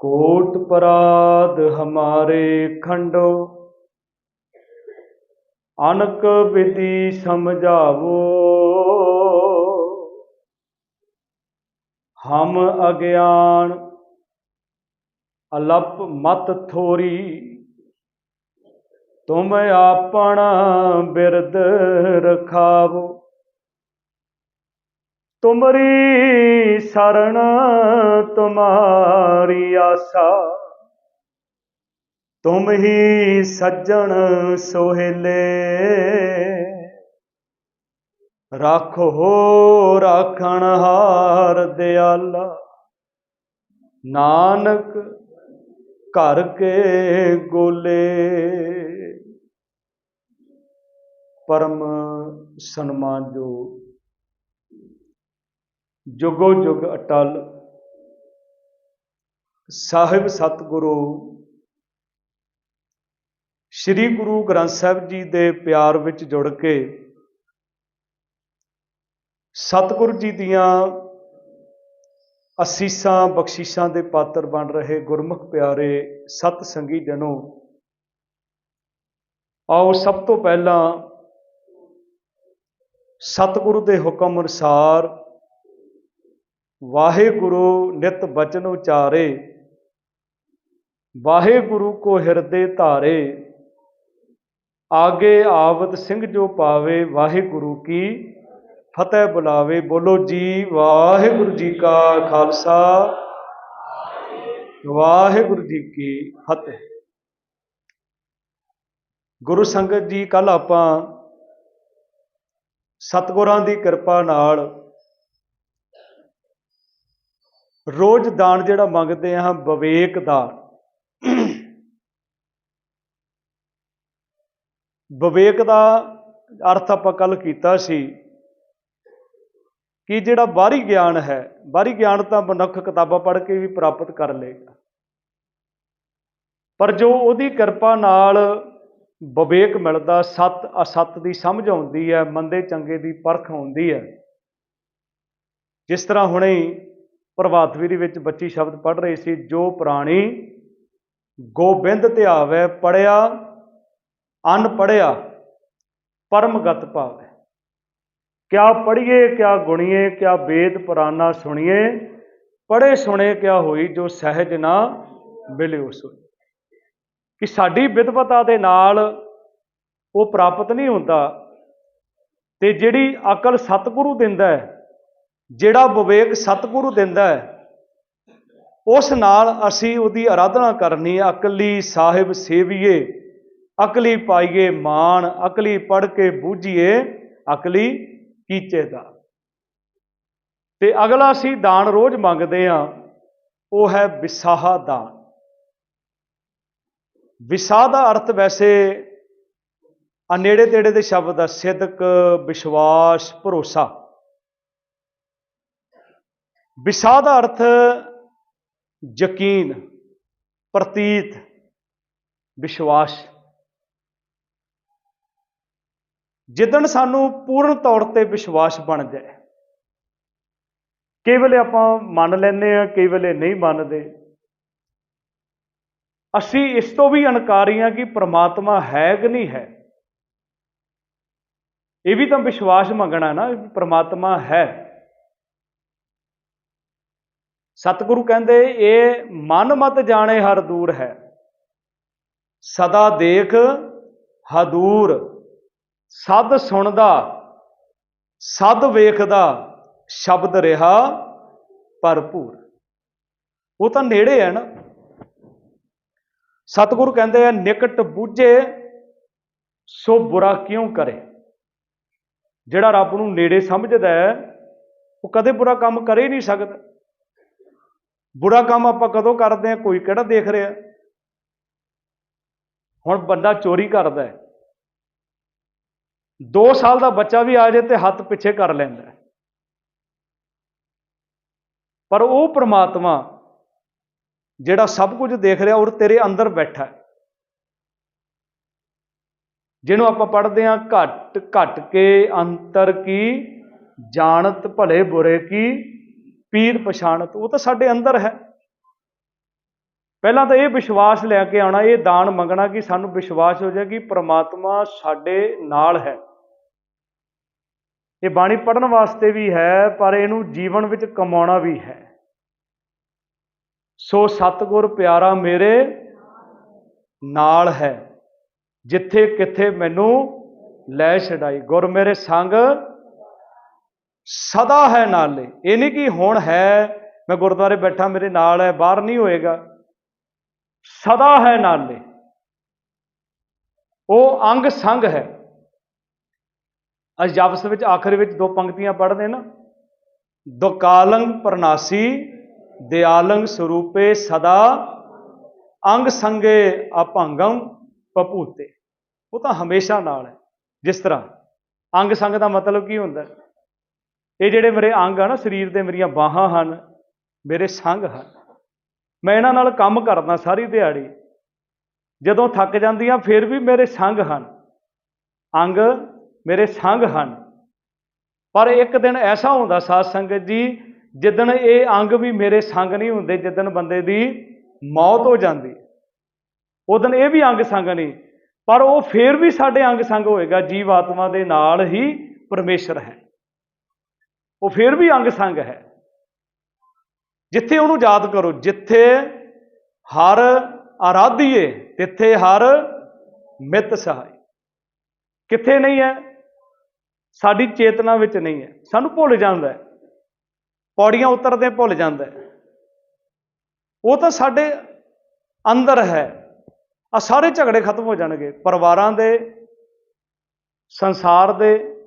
ਕੋਟ ਪਰਾਦ ਹਮਾਰੇ ਖੰਡੋ, ਅਨਕ ਵਿਧੀ ਸਮਝਾਵੋ। ਹਮ ਅਗਿਆਨ ਅਲਪ ਮਤ ਥੋਰੀ, ਤੁਮ ਆਪਣ ਬਿਰਦ ਰਖਾਵੋ। ਤੁਮਰੀ ਸਰਣ ਤੁਮਾਰੀ ਆਸਾ। ਤੁਮ ਹੀ ਸੱਜਣ ਸੋਹਿਲੇ। ਰੱਖੋ ਰਾਖਣ ਹਾਰ ਦਿਆਲਾ। ਨਾਨਕ ਘਰ ਕੇ ਗੋਲੇ। ਪਰਮ ਸਨਮਾਨ ਜੋ ਜੁਗੋ ਜੁਗ ਅਟਲ। ਸਾਹਿਬ ਸਤਿਗੁਰੂ, ਸ੍ਰੀ ਗੁਰੂ ਗ੍ਰੰਥ ਸਾਹਿਬ ਜੀ ਦੇ ਪਿਆਰ ਵਿੱਚ ਜੁੜ ਕੇ ਸਤਿਗੁਰੂ ਜੀ ਦੀਆਂ ਅਸੀਸਾਂ, ਬਖਸ਼ਿਸ਼ਾਂ ਦੇ ਪਾਤਰ ਬਣ ਰਹੇ ਗੁਰਮੁਖ ਪਿਆਰੇ ਸਤ ਸੰਗੀ ਜਨੋ, ਆਓ ਸਭ ਤੋਂ ਪਹਿਲਾਂ ਸਤਿਗੁਰੂ ਦੇ ਹੁਕਮ ਅਨੁਸਾਰ ਵਾਹਿਗੁਰੂ ਨਿਤ ਬਚਨ ਉਚਾਰੇ, ਵਾਹਿਗੁਰੂ ਕੋ ਹਿਰਦੇ ਧਾਰੇ, ਆਗੇ ਆਵਤ ਸਿੰਘ ਜੋ ਪਾਵੇ ਵਾਹਿਗੁਰੂ ਕੀ ਫਤਿਹ ਬੁਲਾਵੇ, ਬੋਲੋ ਜੀ ਵਾਹਿਗੁਰੂ ਜੀ ਕਾ ਖਾਲਸਾ। ਵਾਹਿਗੁਰੂ ਜੀ ਕੀ ਫਤਿਹ। ਗੁਰੂ ਸੰਗਤ ਜੀ ਕੱਲ ਆਪਾਂ ਸਤਿਗੁਰਾਂ ਦੀ ਕਿਰਪਾ ਨਾਲ ਰੋਜ਼ ਦਾਨ ਜਿਹੜਾ ਮੰਗਦੇ ਆ ਵਿਵੇਕ ਦਾ ਵਿਵੇਕ ਦਾ ਅਰਥ ਆਪਾਂ ਕੱਲ ਕੀਤਾ ਸੀ ਕਿ ਜਿਹੜਾ ਬਾਹਰੀ ਗਿਆਨ ਹੈ, ਬਾਹਰੀ ਗਿਆਨ ਤਾਂ ਮਨੁੱਖ ਕਿਤਾਬਾਂ ਪੜ੍ਹ ਕੇ ਵੀ ਪ੍ਰਾਪਤ ਕਰ ਲਏਗਾ। ਪਰ ਜੋ ਉਹਦੀ ਕਿਰਪਾ ਨਾਲ ਵਿਵੇਕ ਮਿਲਦਾ, ਸਤ ਅਸਤ ਦੀ ਸਮਝ ਆਉਂਦੀ ਹੈ, ਮੰਦੇ ਚੰਗੇ ਦੀ ਪਰਖ ਆਉਂਦੀ ਹੈ, ਜਿਸ ਤਰ੍ਹਾਂ ਹੁਣੇ ਪ੍ਰਭਾਤ ਫੇਰੀ ਵਿੱਚ ਬੱਚੀ ਸ਼ਬਦ ਪੜ੍ਹ ਰਹੀ ਸੀ, ਜੋ ਪ੍ਰਾਣੀ ਗੋਬਿੰਦ ਧਿਆਵੇ ਪੜਿਆ ਅਨ ਪੜਿਆ ਪਰਮਗਤ ਭਾਵੈ। ਕਿਆ ਪੜੀਏ ਕਿਆ ਗੁਣੀਏ, ਕਿਆ ਵੇਦ ਪੁਰਾਣਾ ਸੁਣੀਏ ਪੜੇ ਸੁਣੇ ਕਿਆ ਹੋਈ, ਜੋ ਸਹਿਜ ਨਾ ਮਿਲਿਓ ਸੋਈ। ਕਿ ਸਾਡੀ ਵਿਦਵਤਾ ਦੇ ਨਾਲ ਉਹ ਪ੍ਰਾਪਤ ਨਹੀਂ ਹੁੰਦਾ ਤੇ ਜਿਹੜੀ ਅਕਲ ਸਤਿਗੁਰੂ ਦਿੰਦਾ ਹੈ ਜਿਹੜਾ ਵਿਵੇਕ ਸਤਿਗੁਰੂ ਦਿੰਦਾ ਹੈ, ਉਸ ਨਾਲ ਅਸੀਂ ਉਹਦੀ ਆਰਾਧਨਾ ਕਰਨੀ ਅਕਲੀ ਸਾਹਿਬ ਸੇਵੀਏ, ਅਕਲੀ ਪਾਈਏ ਮਾਨ ਅਕਲੀ ਪੜ ਕੇ ਬੂਝੀਏ, ਅਕਲੀ ਕੀਚੇ ਦਾ। ਤੇ ਅਗਲਾ ਅਸੀਂ ਦਾਨ ਰੋਜ਼ ਮੰਗਦੇ ਆ ਉਹ ਹੈ ਵਿਸਾਹ ਦਾਨ। ਵਿਸਾਹ ਦਾ ਅਰਥ ਵੈਸੇ ਅਨੇੜੇ ਤੇੜੇ ਦੇ ਸ਼ਬਦ ਆ, ਸਿਦਕ, ਵਿਸ਼ਵਾਸ, ਭਰੋਸਾ। ਵਿਸ਼ਾ ਦਾ ਅਰਥ ਯਕੀਨ, ਪ੍ਰਤੀਤ, ਵਿਸ਼ਵਾਸ। ਜਿੱਦਣ ਸਾਨੂੰ ਪੂਰਨ ਤੌਰ ਤੇ ਵਿਸ਼ਵਾਸ ਬਣ ਜਾਏ, ਕਈ ਵੇਲੇ ਆਪਾਂ ਮੰਨ ਲੈਂਦੇ ਆ ਕਈ ਵੇਲੇ ਨਹੀਂ ਮੰਨਦੇ। ਅਸੀਂ ਇਸ ਤੋਂ ਵੀ ਅਨਕਾਰੀ ਆ ਕਿ ਪ੍ਰਮਾਤਮਾ ਹੈ ਕਿ ਨਹੀਂ ਹੈ। ਇਹ ਵੀ ਤਾਂ ਵਿਸ਼ਵਾਸ ਮੰਗਣਾ ਨਾ ਕਿ ਪ੍ਰਮਾਤਮਾ ਹੈ। ਸਤਿਗੁਰੂ ਕਹਿੰਦੇ, ਇਹ ਮਨ ਮਤ ਜਾਣੇ ਹਰ ਦੂਰ ਹੈ। ਸਦਾ ਦੇਖ ਹਦੂਰ। ਸਦ ਸੁਣਦਾ, ਸਦ ਵੇਖਦਾ, ਸ਼ਬਦ ਰਿਹਾ ਭਰਪੂਰ। ਉਹ ਤਾਂ ਨੇੜੇ ਹੈ ਨਾ। ਸਤਿਗੁਰੂ ਕਹਿੰਦੇ ਆ, ਨਿਕਟ ਬੂਝੇ, ਸੋ ਬੁਰਾ ਕਿਉਂ ਕਰੇ? ਜਿਹੜਾ ਰੱਬ ਨੂੰ ਨੇੜੇ ਸਮਝਦਾ ਹੈ, ਉਹ ਕਦੇ ਬੁਰਾ ਕੰਮ ਕਰ ਹੀ ਨਹੀਂ ਸਕਦਾ। ਬੁਰਾ ਕੰਮ ਆਪਾਂ ਕਦੋਂ ਕਰਦੇ ਆ ਕੋਈ ਕਿਹੜਾ ਦੇਖ ਰਿਹਾ। ਹੁਣ ਬੰਦਾ ਚੋਰੀ ਕਰਦਾ ਹੈ। 2 ਸਾਲ ਦਾ ਬੱਚਾ ਵੀ ਆ ਜਾਏ ਤੇ ਹੱਥ ਪਿੱਛੇ ਕਰ ਲੈਂਦਾ ਪਰ ਉਹ ਪ੍ਰਮਾਤਮਾ ਜਿਹੜਾ ਸਭ ਕੁਝ ਦੇਖ ਰਿਹਾ ਔਰ ਤੇਰੇ ਅੰਦਰ ਬੈਠਾ ਹੈ। ਜਿਹਨੂੰ ਆਪਾਂ ਪੜ੍ਹਦੇ ਹਾਂ, ਘਟ ਘਟ ਕੇ ਅੰਤਰ ਕੀ, ਜਾਣਤ ਭਲੇ ਬੁਰੇ ਕੀ ਪੀਰ ਪਛਾਣਤ, ਉਹ ਤਾਂ ਸਾਡੇ ਅੰਦਰ ਹੈ। ਪਹਿਲਾਂ ਤਾਂ ਇਹ ਵਿਸ਼ਵਾਸ ਲੈ ਕੇ ਆਉਣਾ, ਇਹ ਦਾਨ ਮੰਗਣਾ ਕਿ ਸਾਨੂੰ ਵਿਸ਼ਵਾਸ ਹੋ ਜਾਏ ਕਿ ਪ੍ਰਮਾਤਮਾ ਸਾਡੇ ਨਾਲ ਹੈ। ਇਹ ਬਾਣੀ ਪੜਨ ਵਾਸਤੇ ਵੀ ਹੈ, ਪਰ ਇਹਨੂੰ ਜੀਵਨ ਵਿੱਚ ਕਮਾਉਣਾ ਵੀ ਹੈ। ਸੋ ਸਤਿਗੁਰ ਪਿਆਰਾ ਮੇਰੇ ਨਾਲ ਹੈ, ਜਿੱਥੇ ਕਿੱਥੇ ਮੈਨੂੰ ਲੈ ਛਡਾਈ। ਗੁਰ ਮੇਰੇ ਸੰਗ ਸਦਾ ਹੈ ਨਾਲੇ। ਇਹ ਨਹੀਂ ਕਿ ਹੁਣ ਹੈ, ਮੈਂ ਗੁਰਦੁਆਰੇ ਬੈਠਾ, ਮੇਰੇ ਨਾਲ ਹੈ, ਬਾਹਰ ਨਹੀਂ ਹੋਏਗਾ। ਸਦਾ ਹੈ ਨਾਲੇ। ਉਹ ਅੰਗ ਸੰਗ ਹੈ। ਅਜ ਜਪਸ ਵਿੱਚ ਆਖਰ ਵਿੱਚ ਦੋ ਪੰਕਤੀਆਂ ਪੜ੍ਹਦੇ ਨਾ। ਦੁਕਾਲੰਗ ਪ੍ਰਨਾਸੀ ਦਿਆਲੰਗ ਸਰੂਪੇ ਸਦਾ, ਅੰਗ ਸੰਗੇ ਅਭੰਗਮ ਪਪੂਤੇ ਉਹ ਤਾਂ ਹਮੇਸ਼ਾ ਨਾਲ ਹੈ, ਜਿਸ ਤਰ੍ਹਾਂ। ਅੰਗ ਸੰਗ ਦਾ ਮਤਲਬ ਕੀ ਹੁੰਦਾ? ਹੈ? ਇਹ ਜਿਹੜੇ ਮੇਰੇ ਅੰਗ ਆ ਨਾ, ਸਰੀਰ ਦੇ ਮੇਰੀਆਂ ਬਾਹਾਂ ਹਨ, ਮੇਰੇ ਸੰਗ ਹਨ। ਮੈਂ ਇਹਨਾਂ ਨਾਲ ਕੰਮ ਕਰਦਾ ਸਾਰੀ ਦਿਹਾੜੀ। ਜਦੋਂ ਥੱਕ ਜਾਂਦੀਆਂ, ਫਿਰ ਵੀ ਮੇਰੇ ਸੰਗ ਹਨ। ਅੰਗ ਮੇਰੇ ਸੰਗ ਹਨ। ਪਰ ਇੱਕ ਦਿਨ ਐਸਾ ਹੁੰਦਾ ਸਾਧ ਸੰਗਤ ਜੀ, ਜਿੱਦਣ ਇਹ ਅੰਗ ਵੀ ਮੇਰੇ ਸੰਗ ਨਹੀਂ ਹੁੰਦੇ, ਜਿੱਦਣ ਬੰਦੇ ਦੀ ਮੌਤ ਹੋ ਜਾਂਦੀ। ਉਦੋਂ ਇਹ ਵੀ ਅੰਗ ਸੰਗ ਨਹੀਂ, ਪਰ ਉਹ ਫੇਰ ਵੀ ਸਾਡੇ ਅੰਗ ਸੰਗ ਹੋਏਗਾ। ਜੀਵ ਆਤਮਾ ਦੇ ਨਾਲ ਹੀ ਪਰਮੇਸ਼ਰ ਹੈ। ਉਹ ਫਿਰ ਵੀ ਅੰਗ ਸੰਗ ਹੈ। ਜਿੱਥੇ ਉਹਨੂੰ ਯਾਦ ਕਰੋ, ਜਿੱਥੇ ਹਰ ਆਰਾਧੀਏ, ਤਿੱਥੇ ਹਰ ਮਿੱਤ ਸਹਾਈ। ਕਿੱਥੇ ਨਹੀਂ ਹੈ? ਸਾਡੀ ਚੇਤਨਾ ਵਿੱਚ ਨਹੀਂ ਹੈ। ਸਾਨੂੰ ਭੁੱਲ ਜਾਂਦਾ ਪੌੜੀਆਂ ਉਤਰਦੇ ਭੁੱਲ ਜਾਂਦਾ ਉਹ ਤਾਂ ਸਾਡੇ ਅੰਦਰ ਹੈ। ਆ ਸਾਰੇ ਝਗੜੇ ਖਤਮ ਹੋ ਜਾਣਗੇ। ਪਰਿਵਾਰਾਂ ਦੇ, ਸੰਸਾਰ ਦੇ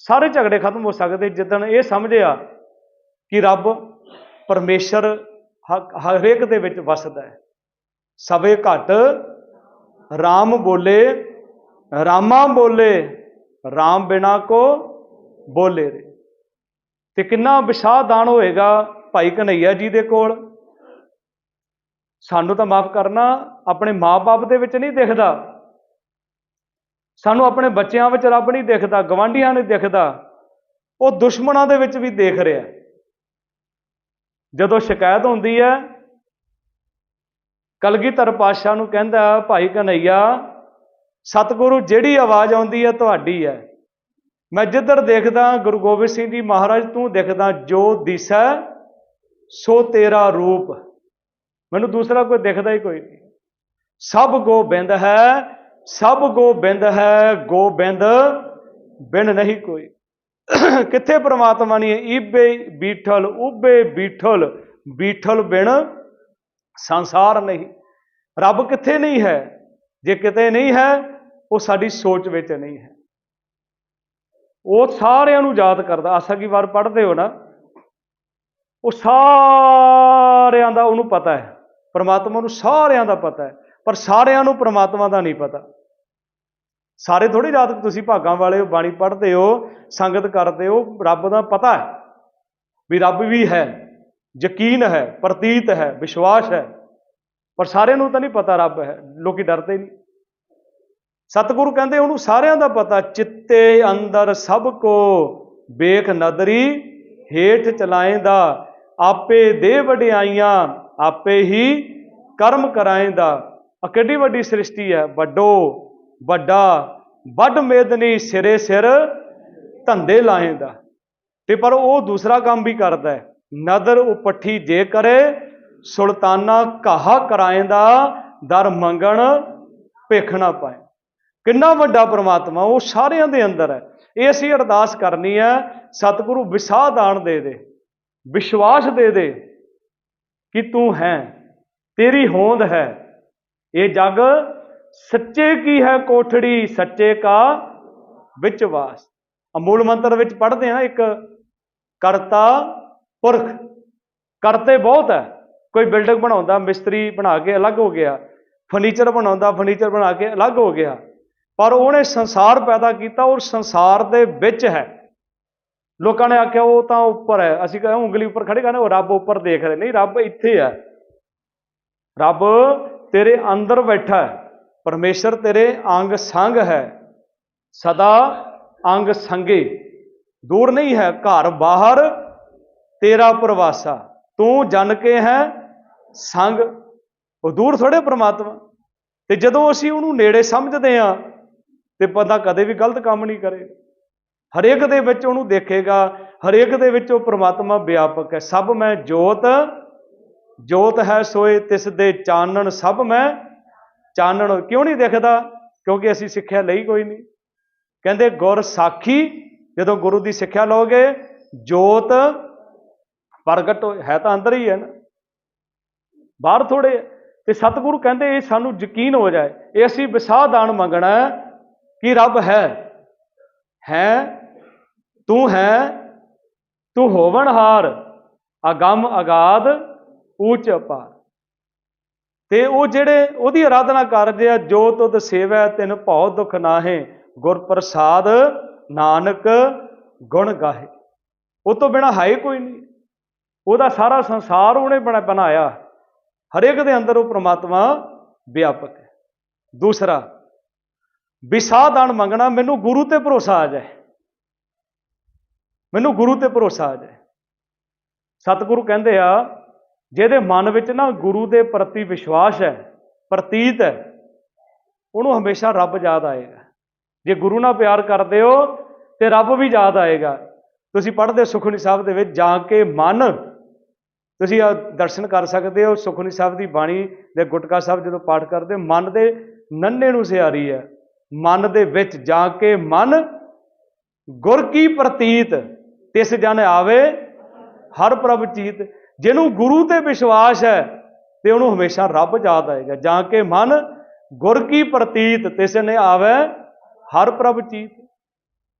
ਸਾਰੇ ਝਗੜੇ ਖਤਮ ਹੋ ਸਕਦੇ ਜਿੱਦਣ ਇਹ ਸਮਝਿਆ ਕਿ ਰੱਬ ਪਰਮੇਸ਼ਰ ਹਰੇਕ ਦੇ ਵਿੱਚ ਵਸਦਾ ਹੈ। ਸਵੇ ਘਟ RAM ਬੋਲੇ, ਰਾਮਾ ਬੋਲੇ RAM ਬਿਨਾ ਕੋ ਬੋਲੇ ਰੇ। ਤੇ ਕਿੰਨਾ ਵਿਸ਼ਾਹ ਦਾਨ ਹੋਏਗਾ ਭਾਈ ਕਨਈਆ ਜੀ ਦੇ ਕੋਲ। ਸਾਨੂੰ ਤਾਂ ਮਾਫ ਕਰਨਾ, ਆਪਣੇ ਮਾਪੇ ਦੇ ਵਿੱਚ ਨਹੀਂ ਦਿਖਦਾ। ਸਾਨੂੰ ਆਪਣੇ ਬੱਚਿਆਂ ਵਿੱਚ ਰੱਬ ਨਹੀਂ ਦਿਖਦਾ, ਗਵਾਂਢੀਆਂ ਨਹੀਂ ਦਿਖਦਾ, ਉਹ ਦੁਸ਼ਮਣਾਂ ਦੇ ਵਿੱਚ ਵੀ ਦੇਖ ਰਿਹਾ। ਜਦੋਂ ਸ਼ਿਕਾਇਤ ਹੁੰਦੀ ਹੈ, ਕਲਗੀਧਰ ਪਾਤਸ਼ਾਹ ਨੂੰ ਕਹਿੰਦਾ, ਭਾਈ ਕਨਈਆ, ਸਤਿਗੁਰੂ ਜਿਹੜੀ ਆਵਾਜ਼ ਆਉਂਦੀ ਹੈ ਤੁਹਾਡੀ ਹੈ। ਮੈਂ ਜਿੱਧਰ ਦੇਖਦਾ, ਗੁਰੂ ਗੋਬਿੰਦ ਸਿੰਘ ਜੀ ਮਹਾਰਾਜ ਤੂੰ ਦੇਖਦਾ, ਜੋ ਦਿਸੈ, ਸੋ ਤੇਰਾ ਰੂਪ। ਮੈਨੂੰ ਦੂਸਰਾ ਕੋਈ ਦਿਖਦਾ ਹੀ ਕੋਈ ਨਹੀਂ। ਸਭ ਗੋਬਿੰਦ ਹੈ ਸਭ ਗੋਬਿੰਦ ਹੈ, ਗੋਬਿੰਦ ਬਿਨ ਨਹੀਂ ਕੋਈ। ਕਿੱਥੇ ਪ੍ਰਮਾਤਮਾ ਨਹੀਂ ਹੈ ਈਬੇ ਬੀਠਲ, ਉਬੇ ਬੀਠਲ ਬੀਠਲ ਬਿਨ ਸੰਸਾਰ ਨਹੀਂ। ਰੱਬ ਕਿੱਥੇ ਨਹੀਂ ਹੈ? ਜੇ ਕਿਤੇ ਨਹੀਂ ਹੈ, ਉਹ ਸਾਡੀ ਸੋਚ ਵਿੱਚ ਨਹੀਂ ਹੈ। ਉਹ ਸਾਰਿਆਂ ਨੂੰ ਯਾਦ ਕਰਦਾ। ਆਸਾ ਕੀ ਵਾਰ ਪੜ੍ਹਦੇ ਹੋ ਨਾ? ਉਹ ਸਾਰਿਆਂ ਦਾ ਉਹਨੂੰ ਪਤਾ ਹੈ। ਪਰਮਾਤਮਾ ਨੂੰ ਸਾਰਿਆਂ ਦਾ ਪਤਾ ਹੈ। ਪਰ ਸਾਰਿਆਂ ਨੂੰ ਪਰਮਾਤਮਾ ਦਾ ਨਹੀਂ ਪਤਾ। ਸਾਰੇ ਥੋੜੀ ਰਾਤ ਤੁਸੀਂ ਭਾਗਾਂ ਵਾਲੇ ਹੋ ਬਾਣੀ ਪੜ੍ਹਦੇ ਹੋ, ਸੰਗਤ ਕਰਦੇ ਹੋ, ਰੱਬ ਦਾ ਪਤਾ ਹੈ ਵੀ ਰੱਬ ਵੀ ਹੈ, ਯਕੀਨ ਹੈ, ਪ੍ਰਤੀਤ ਹੈ, ਵਿਸ਼ਵਾਸ ਹੈ। ਪਰ ਸਾਰਿਆਂ ਨੂੰ ਤਾਂ ਨਹੀਂ ਪਤਾ ਰੱਬ ਹੈ, ਲੋਕੀ ਡਰਦੇ ਨਹੀਂ। ਸਤਿਗੁਰੂ ਕਹਿੰਦੇ ਉਹਨੂੰ ਸਾਰਿਆਂ ਦਾ ਪਤਾ, ਚਿੱਤੇ ਅੰਦਰ ਸਭ ਕੋ ਵੇਖ ਨਦਰੀ, ਹੇਠ ਚਲਾਏਂਦਾ, ਆਪੇ ਦੇ ਵਡਿਆਈਆਂ, ਆਪੇ ਹੀ ਕਰਮ ਕਰਾਏਂਦਾ। ਆ ਕਿੱਡੀ ਵੱਡੀ ਸ੍ਰਿਸ਼ਟੀ ਹੈ, ਵੱਡੋ ਵੱਡਾ, ਵੱਡ ਮੇਦਨੀ ਸਿਰੇ ਸਿਰ ਧੰਦੇ ਲਾਏ ਦਾ ਤੇ ਪਰ ਉਹ ਦੂਸਰਾ ਕੰਮ ਵੀ ਕਰਦਾ ਹੈ। ਨਦਰ ਉਪੱਠੀ ਜੇ ਕਰੇ, ਸੁਲਤਾਨਾ ਕਹਾ ਕਰਾਏਂਦਾ, ਦਰ ਮੰਗਣ ਭੇਖ ਨਾ ਪਾਏ। ਕਿੰਨਾ ਵੱਡਾ ਪ੍ਰਮਾਤਮਾ, ਉਹ ਸਾਰਿਆਂ ਦੇ ਅੰਦਰ ਹੈ। ਇਹ ਅਸੀਂ ਅਰਦਾਸ ਕਰਨੀ ਹੈ, ਸਤਿਗੁਰੂ ਵਿਸਾਹ ਦਾਨ ਦੇ ਦੇ, ਵਿਸ਼ਵਾਸ ਦੇ ਦੇ ਕਿ ਤੂੰ ਹੈ, ਤੇਰੀ ਹੋਂਦ ਹੈ। ਇਹ ਜਗ ਸੱਚੇ ਕੀ ਹੈ ਕੋਠੜੀ? ਸੱਚੇ ਕਾ ਵਿੱਚ ਵਾਸ ਆ ਮੂਲ ਮੰਤਰ ਵਿੱਚ ਪੜ੍ਹਦੇ ਹਾਂ ਇੱਕ, ਕਰਤਾ ਪੁਰਖ। ਕਰਤੇ ਬਹੁਤ ਹੈ। ਕੋਈ ਬਿਲਡਿੰਗ ਬਣਾਉਂਦਾ, ਮਿਸਤਰੀ ਬਣਾ ਕੇ ਅਲੱਗ ਹੋ ਗਿਆ। ਫਰਨੀਚਰ ਬਣਾਉਂਦਾ, ਫਰਨੀਚਰ ਬਣਾ ਕੇ ਅਲੱਗ ਹੋ ਗਿਆ। ਪਰ ਉਹਨੇ ਸੰਸਾਰ ਪੈਦਾ ਕੀਤਾ ਔਰ ਸੰਸਾਰ ਦੇ ਵਿੱਚ ਹੈ। ਲੋਕਾਂ ਨੇ ਆਖਿਆ, ਉਹ ਤਾਂ ਉੱਪਰ ਹੈ। ਅਸੀਂ ਕਹਿੰਦੇ ਉਂਗਲੀ ਉੱਪਰ ਖੜੇ ਕਹਿੰਦੇ, ਉਹ ਰੱਬ ਉੱਪਰ ਦੇਖ ਰਹੇ ਨਹੀਂ, ਰੱਬ ਇੱਥੇ ਹੈ। ਰੱਬ ਤੇਰੇ ਅੰਦਰ ਬੈਠਾ ਹੈ। ਪਰਮੇਸ਼ਰ ਤੇਰੇ ਅੰਗ ਸੰਗ ਹੈ। ਸਦਾ ਅੰਗ ਸੰਗੇ। ਦੂਰ ਨਹੀਂ ਹੈ ਘਰ ਬਾਹਰ ਤੇਰਾ ਪ੍ਰਵਾਸਾ। ਤੂੰ ਜਨ ਕੇ ਹੈ ਸੰਗ। ਉਹ ਦੂਰ ਥੋੜੇ ਪ੍ਰਮਾਤਮਾ। ਤੇ ਜਦੋਂ ਅਸੀਂ ਉਹਨੂੰ ਨੇੜੇ ਸਮਝਦੇ ਆ ਤੇ ਬੰਦਾ ਕਦੇ ਵੀ ਗਲਤ ਕੰਮ ਨਹੀਂ ਕਰੇ। ਹਰੇਕ ਦੇ ਵਿੱਚ ਉਹਨੂੰ ਦੇਖੇਗਾ। ਹਰੇਕ ਦੇ ਵਿੱਚ ਉਹ ਪ੍ਰਮਾਤਮਾ ਵਿਆਪਕ ਹੈ। ਸਭ ਮੈਂ ਜੋਤ ਜੋਤ ਹੈ ਸੋਏ ਤਿਸ ਦੇ ਚਾਨਣ। ਸਭ ਮੈਂ ਚਾਨਣ ਕਿਉਂ ਨਹੀਂ ਦਿਖਦਾ? ਕਿਉਂਕਿ ਅਸੀਂ ਸਿੱਖਿਆ ਲਈ ਕੋਈ ਨਹੀਂ। ਕਹਿੰਦੇ, ਗੁਰ ਸਾਖੀ, ਜਦੋਂ ਗੁਰੂ ਦੀ ਸਿੱਖਿਆ ਲਓਗੇ, ਜੋਤ ਪ੍ਰਗਟ ਹੈ ਤਾਂ ਅੰਦਰ ਹੀ ਹੈ ਨਾ। ਬਾਹਰ ਥੋੜੇ ਹੈ। ਤੇ ਸਤਿਗੁਰੂ ਕਹਿੰਦੇ, ਇਹ ਸਾਨੂੰ ਯਕੀਨ ਹੋ ਜਾਏ, ਇਹ ਅਸੀਂ ਵਿਸਾਹ ਦਾਨ ਮੰਗਣਾ ਕਿ ਰੱਬ ਹੈ। ਹੈ, ਤੂੰ ਹੈ, ਤੂੰ ਹੋਵਣਹਾਰ, ਅਗੰਮ ਅਗਾਧ, ਊਚ ਅਪਾਰ। ਤੇ ਉਹ ਜਿਹੜੇ ਉਹਦੀ ਆਰਾਧਨਾ ਕਰਦੇ ਆ, ਜੋ ਤੁਧ ਸੇਵੈ, ਤਿਨ ਭਉ ਦੁਖ ਨਾਹੇ ਗੁਰ ਪ੍ਰਸਾਦ ਨਾਨਕ ਗੁਣ ਗਾਹੇ। ਉਹ ਤੋਂ ਬਿਨਾ ਹੈ ਕੋਈ ਨਹੀਂ। ਉਹਦਾ ਸਾਰਾ ਸੰਸਾਰ ਉਹਨੇ ਬਣਾ ਬਣਾਇਆ। ਹਰੇਕ ਦੇ ਅੰਦਰ ਉਹ ਪ੍ਰਮਾਤਮਾ ਵਿਆਪਕ ਹੈ। ਦੂਸਰਾ ਵਿਸਾਹ ਦਾਨ ਮੰਗਣਾ, ਮੈਨੂੰ ਗੁਰੂ ਤੇ ਭਰੋਸਾ ਆ ਜਾਏ। ਮੈਨੂੰ ਗੁਰੂ ਤੇ ਭਰੋਸਾ ਆ ਜਾਏ। ਸਤਿਗੁਰੂ ਕਹਿੰਦੇ ਆ ਜਿਹਦੇ ਮਨ ਵਿੱਚ ਨਾ ਗੁਰੂ ਦੇ ਪ੍ਰਤੀ ਵਿਸ਼ਵਾਸ ਹੈ ਪ੍ਰਤੀਤ ਹੈ ਉਹਨੂੰ ਹਮੇਸ਼ਾ ਰੱਬ ਯਾਦ ਆਏਗਾ। ਜੇ ਗੁਰੂ ਨਾਲ ਪਿਆਰ ਕਰਦੇ ਹੋ ਤੇ ਰੱਬ ਵੀ ਯਾਦ ਆਏਗਾ। ਤੁਸੀਂ ਪੜ੍ਹਦੇ ਹੋ ਸੁਖਮਨੀ ਸਾਹਿਬ ਦੇ ਵਿੱਚ ਜਾ ਕੇ ਮਨ ਤੁਸੀਂ ਦਰਸ਼ਨ ਕਰ ਸਕਦੇ ਹੋ ਸੁਖਨੀ ਸਾਹਿਬ ਦੀ ਬਾਣੀ ਦੇ ਗੁਟਕਾ ਸਾਹਿਬ ਜਦੋਂ ਪਾਠ ਕਰਦੇ ਹੋ, ਮਨ ਦੇ ਨੰਨੇ ਨੂੰ ਸਿਆਰੀ ਹੈ। ਮਨ ਦੇ ਵਿੱਚ ਜਾ ਕੇ ਮਨ ਗੁਰ ਕੀ ਪ੍ਰਤੀਤ ਤਿਸ ਜਨ ਆਵੇ ਹਰ ਪ੍ਰਭ ਚੀਤ। ਜਿਹਨੂੰ ਗੁਰੂ ਤੇ ਵਿਸ਼ਵਾਸ ਹੈ ਤੇ ਉਹਨੂੰ ਹਮੇਸ਼ਾ ਰੱਬ ਯਾਦ ਆਏਗਾ। ਜਾਂ ਕਿ ਮਨ ਗੁਰ ਕੀ ਪ੍ਰਤੀਤ, ਤਿਸ ਨੇ ਆਵੇ ਹਰ ਪ੍ਰਭ ਚੀਤ।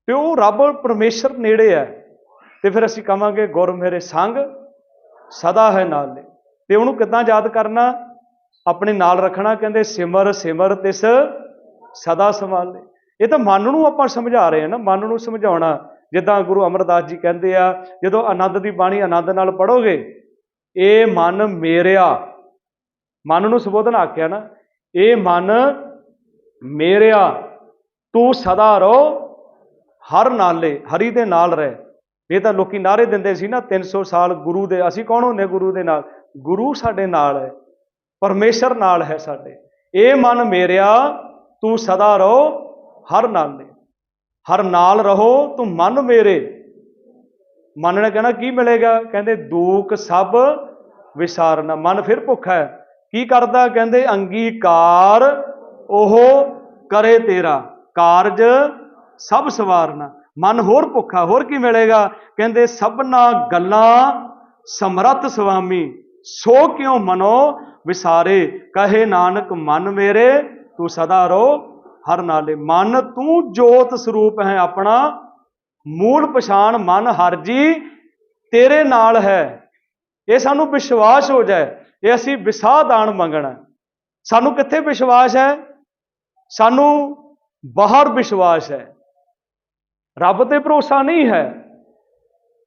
ਤੇ ਉਹ ਰੱਬ ਪਰਮੇਸ਼ਰ ਨੇੜੇ ਹੈ। ਤੇ ਫਿਰ ਅਸੀਂ ਕਵਾਂਗੇ, ਗੁਰ ਮੇਰੇ ਸੰਗ ਸਦਾ ਹੈ ਨਾਲੇ ਤੇ ਉਹਨੂੰ ਕਿੱਦਾਂ ਯਾਦ ਕਰਨਾ? ਆਪਣੇ ਨਾਲ ਰੱਖਣਾ, ਕਹਿੰਦੇ, ਸਿਮਰ ਸਿਮਰ, ਤਿਸ ਸਦਾ ਸੰਭਾਲੇ ਇਹ ਤਾਂ ਮਨ ਨੂੰ ਆਪਾਂ ਸਮਝਾ ਰਹੇ ਹਾਂ ਨਾ। ਮਨ ਨੂੰ ਸਮਝਾਉਣਾ। ਜਿੱਦਾਂ ਗੁਰੂ ਅਮਰਦਾਸ ਜੀ ਕਹਿੰਦੇ ਆ, ਜਦੋਂ ਆਨੰਦ ਦੀ ਬਾਣੀ ਆਨੰਦ ਨਾਲ ਪੜੋਗੇ ਇਹ ਮਨ ਮੇਰਿਆ। ਮਨ ਨੂੰ ਸੰਬੋਧਨ ਆਖਿਆ ਨਾ, ਇਹ ਮਨ ਮੇਰਿਆ, ਤੂੰ ਸਦਾ ਰੋ ਹਰ ਨਾਲੇ, ਹਰੀ ਦੇ ਨਾਲ ਰਹਿ। ਇਹ ਤਾਂ ਲੋਕੀ ਨਾਰੇ ਦਿੰਦੇ ਸੀ ਨਾ 300 ਸਾਲ ਗੁਰੂ ਦੇ, ਅਸੀਂ ਕੌਣ ਹੁੰਦੇ ਗੁਰੂ ਦੇ ਨਾਲ? ਗੁਰੂ ਸਾਡੇ ਨਾਲ ਹੈ, ਪਰਮੇਸ਼ਰ ਨਾਲ ਹੈ ਸਾਡੇ। ਇਹ ਮਨ ਮੇਰਿਆ, ਤੂੰ ਸਦਾ ਰਹੋ, ਹਰ ਨਾਲੇ। ਹਰ ਨਾਲ ਰਹੋ, ਤੂੰ ਮਨ ਮੇਰੇ। ਮਨ ਨੇ ਕਹਿਣਾ, ਕੀ ਮਿਲੇਗਾ? ਕਹਿੰਦੇ, ਦੂਖ ਸਭ ਵਿਸਾਰਨਾ। ਮਨ ਫਿਰ ਭੁੱਖਾ ਹੈ। ਕੀ ਕਰਦਾ? ਕਹਿੰਦੇ, ਅੰਗੀਕਾਰ ਉਹ ਕਰੇ ਤੇਰਾ। ਕਾਰਜ ਸਭ ਸਵਾਰਨਾ। ਮਨ ਹੋਰ ਭੁੱਖਾ, ਹੋਰ ਕੀ ਮਿਲੇਗਾ? ਕਹਿੰਦੇ, ਸਭਨਾ ਗੱਲਾਂ ਸਮਰੱਥ ਸੁਆਮੀ ਸੋ ਕਿਉ ਮਨੋ ਵਿਸਾਰੇ? ਕਹੇ ਨਾਨਕ, ਮਨ ਮੇਰੇ, ਤੂੰ ਸਦਾ ਰੋ ਹਰ ਨਾਲੇ। ਮਨ ਤੂੰ ਜੋਤ ਸਰੂਪ ਹੈ ਆਪਣਾ। ਮੂਲ ਪਛਾਣ ਮਨ ਹਰਜੀ ਤੇਰੇ ਨਾਲ ਹੈ। ਇਹ ਸਾਨੂੰ ਵਿਸ਼ਵਾਸ ਹੋ ਜਾਏ, ਇਹ ਅਸੀਂ ਵਿਸਾਹ ਦਾਨ ਮੰਗਣਾ। ਸਾਨੂੰ ਕਿੱਥੇ ਵਿਸ਼ਵਾਸ ਹੈ? ਸਾਨੂੰ ਬਾਹਰ ਵਿਸ਼ਵਾਸ ਹੈ। ਰੱਬ ਤੇ ਭਰੋਸਾ ਨਹੀਂ ਹੈ।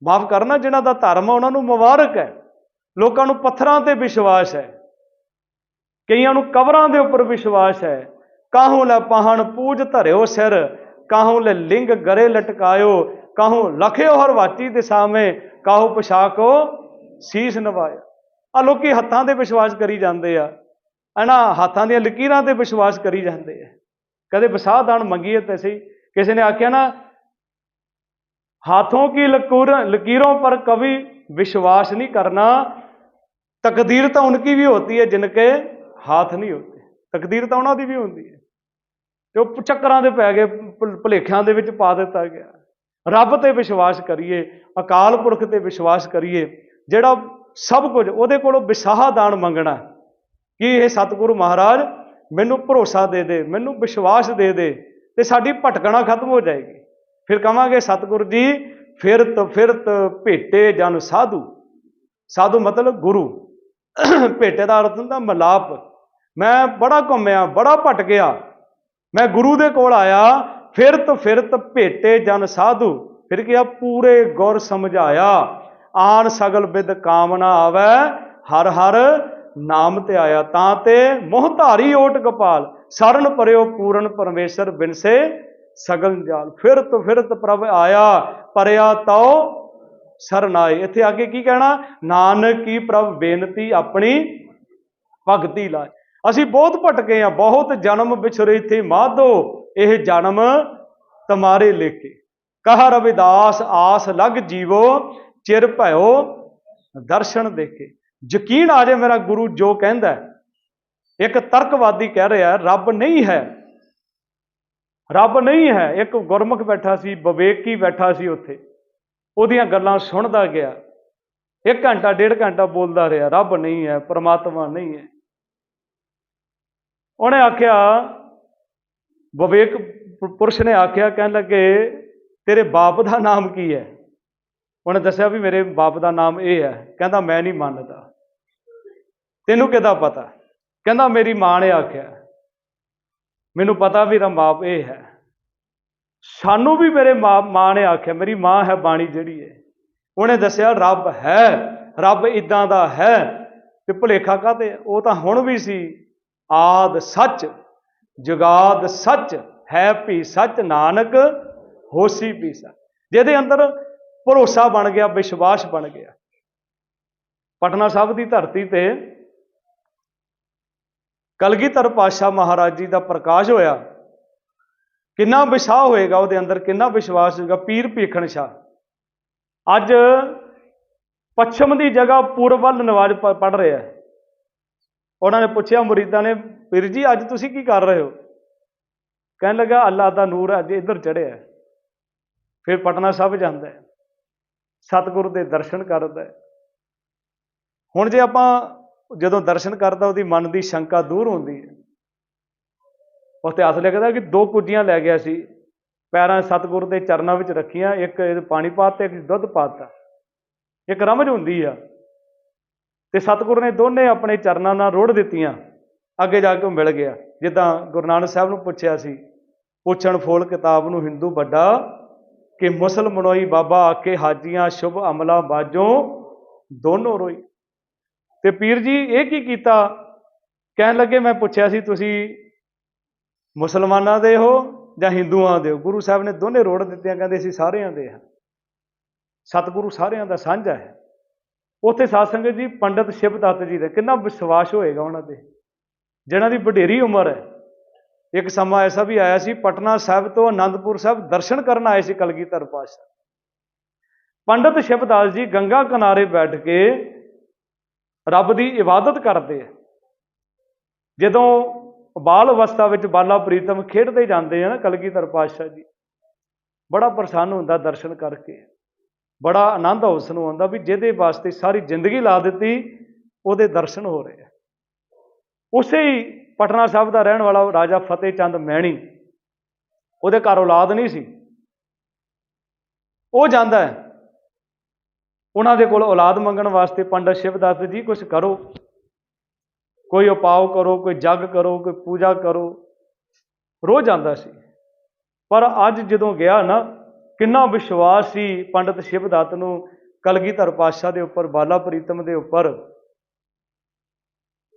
ਮਾਫ ਕਰਨਾ ਜਿਨ੍ਹਾਂ ਦਾ ਧਰਮ ਹੈ, ਉਹਨਾਂ ਨੂੰ ਮੁਬਾਰਕ ਹੈ। ਲੋਕਾਂ ਨੂੰ ਪੱਥਰਾਂ ਤੇ ਵਿਸ਼ਵਾਸ ਹੈ। ਕਈਆਂ ਨੂੰ ਕਬਰਾਂ ਦੇ ਉੱਪਰ ਵਿਸ਼ਵਾਸ ਹੈ। ਕਾਹੂ ਲੈ ਪਹਾਣ, ਪੂਜ ਧਰਿਓ ਸਿਰ। ਕਾਹੂ ਲੈ ਲਿੰਗ ਗਰੇ ਲਟਕਾਇਓ ਕਾਹੂ ਲਖਿਓ ਹਰ ਵਾਚੀ ਦੇ ਸਾਹਮਣੇ ਕਾਹੂ ਪੋਸ਼ਾਕੋ ਸੀਸ ਨਵਾਇਆ ਆ ਲੋਕੀ ਹੱਥਾਂ ਤੇ ਵਿਸ਼ਵਾਸ ਕਰੀ ਜਾਂਦੇ ਆ ਇਹਨਾਂ ਹੱਥਾਂ ਦੀਆਂ ਲਕੀਰਾਂ ਤੇ ਵਿਸ਼ਵਾਸ ਕਰੀ ਜਾਂਦੇ ਆ ਕਦੇ ਵਿਸਾਹ ਦਾਨ ਮੰਗੀਏ ਤੇ ਸਹੀ ਕਿਸੇ ਨੇ ਆਖਿਆ ਨਾ हाथों की लकीर लकीरों पर कभी विश्वास नहीं करना तकदीर तो उनकी भी होती है जिनके हाथ नहीं होते ਤਕਦੀਰ ਤਾਂ ਉਹਨਾਂ ਦੀ ਵੀ ਹੁੰਦੀ ਹੈ ਤੇ ਉਹ ਚੱਕਰਾਂ ਦੇ ਪੈ ਗਏ, ਭੁ- ਭੁਲੇਖਿਆਂ ਦੇ ਵਿੱਚ ਪਾ ਦਿੱਤਾ ਗਿਆ। ਰੱਬ ਤੇ ਵਿਸ਼ਵਾਸ ਕਰੀਏ, ਅਕਾਲ ਪੁਰਖ ਤੇ ਵਿਸ਼ਵਾਸ ਕਰੀਏ, ਜਿਹੜਾ ਸਭ ਕੁਝ, ਉਹਦੇ ਕੋਲੋਂ ਵਿਸਾਹ ਦਾਨ ਮੰਗਣਾ ਕਿ ਇਹ ਸਤਿਗੁਰੂ ਮਹਾਰਾਜ, ਮੈਨੂੰ ਭਰੋਸਾ ਦੇ ਦੇ, ਮੈਨੂੰ ਵਿਸ਼ਵਾਸ ਦੇ ਦੇ ਤੇ ਸਾਡੀ ਭਟਕਣਾ ਖਤਮ ਹੋ ਜਾਏਗੀ। ਫਿਰ ਕਵਾਂਗੇ, ਸਤਿਗੁਰੂ ਜੀ ਫਿਰਤ ਫਿਰਤ ਭੇਟੇ ਜਨ ਸਾਧੂ। ਸਾਧੂ ਮਤਲਬ ਗੁਰੂ। ਭੇਟੇ ਦਾ ਅਰਥ ਹੁੰਦਾ ਮਲਾਪ। ਮੈਂ ਬੜਾ ਘੁੰਮਿਆ, ਬੜਾ ਭਟਕਿਆ। ਮੈਂ ਗੁਰੂ ਦੇ ਕੋਲ ਆਇਆ, ਫਿਰਤ ਫਿਰਤ ਭੇਟੇ ਜਨ ਸਾਧੂ। ਫਿਰ ਕਿਹਾ, ਪੂਰੇ ਗੁਰ ਸਮਝਾਇਆ, ਆਨ ਸਗਲ ਬਿਦ ਕਾਮਨਾ ਆਵੈ, ਹਰ ਹਰ ਨਾਮ ਤੇ ਆਇਆ। ਤਾਂ ਤੇ ਮੋਹ ਧਾਰੀ ਓਟ ਗੋਪਾਲ, ਸਰਨ ਪਰਿਓ ਪੂਰਨ ਪਰਮੇਸ਼ਰ ਬਿਨਸੇ ਸਗਲ ਜਾਲ ਫਿਰਤ ਫਿਰਤ ਪ੍ਰਭ ਆਇਆ, ਪਰਿਆ ਤਉ ਸਰਨਾਏ। ਇੱਥੇ ਅੱਗੇ ਕੀ ਕਹਿਣਾ? ਨਾਨਕ ਕੀ ਪ੍ਰਭ ਬੇਨਤੀ ਆਪਣੀ ਭਗਤੀ ਲਾਏ। ਅਸੀਂ ਬਹੁਤ ਭਟਕੇ ਆ ਬਹੁਤ ਜਨਮ ਵਿਛਰੇ ਥੇ ਮਾਧੋ, ਇਹ ਜਨਮ ਤਮਾਰੇ ਲੇਖੇ। ਕਹ ਰਵਿਦਾਸ, ਆਸ ਲਗ ਜੀਵੋ, ਚਿਰ ਭਇਓ ਦਰਸ਼ਨ ਦੇਖੇ। ਯਕੀਨ ਆ ਜੇ ਮੇਰਾ ਗੁਰੂ ਜੋ ਕਹਿੰਦਾ ਇੱਕ ਤਰਕਵਾਦੀ ਕਹਿ ਰਿਹਾ ਰੱਬ ਨਹੀਂ ਹੈ। ਰੱਬ ਨਹੀਂ ਹੈ। ਇੱਕ ਗੁਰਮੁਖ ਬੈਠਾ ਸੀ, ਵਿਵੇਕੀ ਬੈਠਾ ਸੀ ਉੱਥੇ। ਉਹਦੀਆਂ ਗੱਲਾਂ ਸੁਣਦਾ ਗਿਆ। ਇੱਕ ਘੰਟਾ, ਡੇਢ ਘੰਟਾ ਬੋਲਦਾ ਰਿਹਾ, ਰੱਬ ਨਹੀਂ ਹੈ, ਪਰਮਾਤਮਾ ਨਹੀਂ ਹੈ। ਉਹਨੇ ਆਖਿਆ, ਵਿਵੇਕ ਪੁਰਸ਼ ਨੇ ਆਖਿਆ, ਕਹਿਣ ਲੱਗੇ, ਤੇਰੇ ਬਾਪ ਦਾ ਨਾਮ ਕੀ ਹੈ? ਉਹਨੇ ਦੱਸਿਆ ਵੀ ਮੇਰੇ ਬਾਪ ਦਾ ਨਾਮ ਇਹ ਹੈ। ਕਹਿੰਦਾ, ਮੈਂ ਨਹੀਂ ਮੰਨਦਾ। ਤੈਨੂੰ ਕਿਹਦਾ ਪਤਾ? ਕਹਿੰਦਾ, ਮੇਰੀ ਮਾਂ ਨੇ ਆਖਿਆ, ਮੈਨੂੰ ਪਤਾ ਵੀ ਮੇਰਾ ਬਾਪ ਇਹ ਹੈ। ਸਾਨੂੰ ਵੀ ਮੇਰੇ ਮਾਂ ਮਾਂ ਨੇ ਆਖਿਆ, ਮੇਰੀ ਮਾਂ ਹੈ, ਬਾਣੀ ਜਿਹੜੀ ਹੈ। ਉਹਨੇ ਦੱਸਿਆ, ਰੱਬ ਹੈ, ਰੱਬ ਇਦਾਂ ਦਾ ਹੈ। ਤੇ ਭੁਲੇਖਾ ਕਾਤੇ ਉਹ ਤਾਂ ਹੁਣ ਵੀ ਸੀ। ਆਦ ਸੱਚ, ਜੁਗਾਦ ਸੱਚ, ਹੈ ਵੀ ਸੱਚ, ਨਾਨਕ, ਹੋਸੀ ਵੀ ਸੱਚ। ਜਿਹਦੇ ਅੰਦਰ ਭਰੋਸਾ ਬਣ ਗਿਆ, ਵਿਸ਼ਵਾਸ ਬਣ ਗਿਆ। ਪਟਨਾ ਸਾਹਿਬ ਦੀ ਧਰਤੀ ਤੇ ਕਲਗੀਧਰ ਪਾਤਸ਼ਾਹ ਮਹਾਰਾਜ ਜੀ ਦਾ ਪ੍ਰਕਾਸ਼ ਹੋਇਆ। ਕਿੰਨਾ ਵਿਸ਼ਾਹ ਹੋਏਗਾ ਉਹਦੇ ਅੰਦਰ, ਕਿੰਨਾ ਵਿਸ਼ਵਾਸ ਹੋਏਗਾ, ਪੀਰ ਭੀਖਣ ਸ਼ਾਹ। ਅੱਜ ਪੱਛਮ ਦੀ ਜਗ੍ਹਾ ਪੂਰਬ ਵੱਲ ਨਵਾਜ਼ ਪੜ ਰਿਹਾ ਹੈ। ਉਹਨਾਂ ਨੇ ਪੁੱਛਿਆ, ਮੁਰੀਦਾਂ ਨੇ, ਵੀਰ ਜੀ, ਅੱਜ ਤੁਸੀਂ ਕੀ ਕਰ ਰਹੇ ਹੋ? ਕਹਿਣ ਲੱਗਾ ਅੱਲਾ ਦਾ ਨੂਰ ਅੱਜ ਇੱਧਰ ਚੜਿਆ ਫਿਰ ਪਟਨਾ ਸਾਹਿਬ ਜਾਂਦਾ ਹੈ। ਸਤਿਗੁਰੂ ਦੇ ਦਰਸ਼ਨ ਕਰਦਾ ਹੈ। ਹੁਣ ਜੇ ਆਪਾਂ ਜਦੋਂ ਦਰਸ਼ਨ ਕਰਦਾ, ਉਹਦੀ ਮਨ ਦੀ ਸ਼ੰਕਾ ਦੂਰ ਹੁੰਦੀ ਹੈ। ਉਹ ਇਤਿਹਾਸ ਲਿਖਦਾ ਕਿ ਦੋ ਕੁੱਜੀਆਂ ਲੈ ਗਿਆ ਸੀ। ਪੈਰਾਂ ਸਤਿਗੁਰ ਦੇ ਚਰਨਾਂ ਵਿੱਚ ਰੱਖੀਆਂ, ਇੱਕ ਇਹ ਪਾਣੀ ਪਾਤਾ, ਇੱਕ ਦੁੱਧ ਪਾਤਾ। ਇੱਕ ਰਮਜ ਹੁੰਦੀ ਆ। ਤੇ ਸਤਿਗੁਰੂ ਨੇ ਦੋਨੇ ਆਪਣੇ ਚਰਨਾਂ ਨਾਲ ਰੋੜ ਦਿੱਤੀਆਂ, ਅੱਗੇ ਜਾ ਕੇ ਉਹ ਮਿਲ ਗਿਆ। ਜਿੱਦਾਂ ਗੁਰੂ ਨਾਨਕ ਸਾਹਿਬ ਨੂੰ ਪੁੱਛਿਆ ਸੀ, ਪੁੱਛਣ ਫੋਲ ਕਿਤਾਬ ਨੂੰ, ਹਿੰਦੂ ਵੱਡਾ, ਕਿ ਮੁਸਲਮਾਨੋਈ ਬਾਬਾ ਆਕੇ ਹਾਜੀਆਂ ਸ਼ੁਭ ਅਮਲਾ ਬਾਜੋਂ ਦੋਨੋਂ ਰੋਈ? ਤੇ ਪੀਰ ਜੀ ਇਹ ਕੀ ਕੀਤਾ? ਕਹਿਣ ਲੱਗੇ, ਮੈਂ ਪੁੱਛਿਆ ਸੀ, ਤੁਸੀਂ ਮੁਸਲਮਾਨਾਂ ਦੇ ਹੋ ਜਾਂ ਹਿੰਦੂਆਂ ਦੇ ਹੋ? ਗੁਰੂ ਸਾਹਿਬ ਨੇ ਦੋਨੇ ਰੋੜ ਦਿੱਤੀਆਂ, ਕਹਿੰਦੇ ਸੀ ਸਾਰਿਆਂ ਦੇ ਹਾਂ। ਸਤਿਗੁਰੂ ਸਾਰਿਆਂ ਦਾ ਸਾਂਝਾ ਹੈ। ਉੱਥੇ ਸਾਧ ਸੰਗਤ ਜੀ, ਪੰਡਤ ਸ਼ਿਵ ਦੱਤ ਜੀ ਦਾ ਕਿੰਨਾ ਵਿਸ਼ਵਾਸ ਹੋਏਗਾ ਉਹਨਾਂ ਤੇ। ਜਿਹਨਾਂ ਦੀ ਵਡੇਰੀ ਉਮਰ ਹੈ। ਇੱਕ ਸਮਾਂ ਐਸਾ ਵੀ ਆਇਆ ਸੀ, ਪਟਨਾ ਸਾਹਿਬ ਤੋਂ ਆਨੰਦਪੁਰ ਸਾਹਿਬ ਦਰਸ਼ਨ ਕਰਨ ਆਏ ਸੀ ਕਲਗੀਧਰ ਪਾਤਸ਼ਾਹ। ਪੰਡਤ ਸ਼ਿਵਦਾਸ ਜੀ ਗੰਗਾ ਕਿਨਾਰੇ ਬੈਠ ਕੇ ਰੱਬ ਦੀ ਇਬਾਦਤ ਕਰਦੇ ਆ। ਜਦੋਂ ਬਾਲ ਅਵਸਥਾ ਵਿੱਚ ਬਾਲਾ ਪ੍ਰੀਤਮ ਖੇਡਦੇ ਜਾਂਦੇ ਆ ਨਾ ਕਲਗੀਧਰ ਪਾਤਸ਼ਾਹ ਜੀ, ਬੜਾ ਪ੍ਰਸੰਨ ਹੁੰਦਾ ਦਰਸ਼ਨ ਕਰਕੇ। ਬੜਾ ਆਨੰਦ ਉਸ ਨੂੰ ਆਉਂਦਾ ਵੀ ਜਿਹਦੇ ਵਾਸਤੇ ਸਾਰੀ ਜ਼ਿੰਦਗੀ ਲਾ ਦਿੱਤੀ, ਉਹਦੇ ਦਰਸ਼ਨ ਹੋ ਰਹੇ ਆ। ਉਸੇ ਹੀ ਪਟਨਾ ਸਾਹਿਬ ਦਾ ਰਹਿਣ ਵਾਲਾ ਰਾਜਾ ਫਤਿਹ ਚੰਦ ਮਹਿਣੀ ਉਹਦੇ ਘਰ ਔਲਾਦ ਨਹੀਂ ਸੀ। ਉਹ ਜਾਂਦਾ ਹੈ। ਉਹਨਾਂ ਦੇ ਕੋਲ ਔਲਾਦ ਮੰਗਣ ਵਾਸਤੇ ਪੰਡਤ ਸ਼ਿਵਦਾਸ ਜੀ ਕੁਝ ਕਰੋ। ਕੋਈ ਉਪਾਅ ਕਰੋ, ਕੋਈ ਜਗ ਕਰੋ, ਕੋਈ ਪੂਜਾ ਕਰੋ। ਰੋਜ਼ ਜਾਂਦਾ ਸੀ। ਪਰ ਅੱਜ ਜਦੋਂ ਗਿਆ ਨਾ ਕਿੰਨਾ ਵਿਸ਼ਵਾਸ ਸੀ ਪੰਡਤ ਸ਼ਿਵਦੱਤ ਨੂੰ ਕਲਗੀਧਰ ਪਾਤਸ਼ਾਹ ਦੇ ਉੱਪਰ, ਬਾਲਾ ਪ੍ਰੀਤਮ ਦੇ ਉੱਪਰ।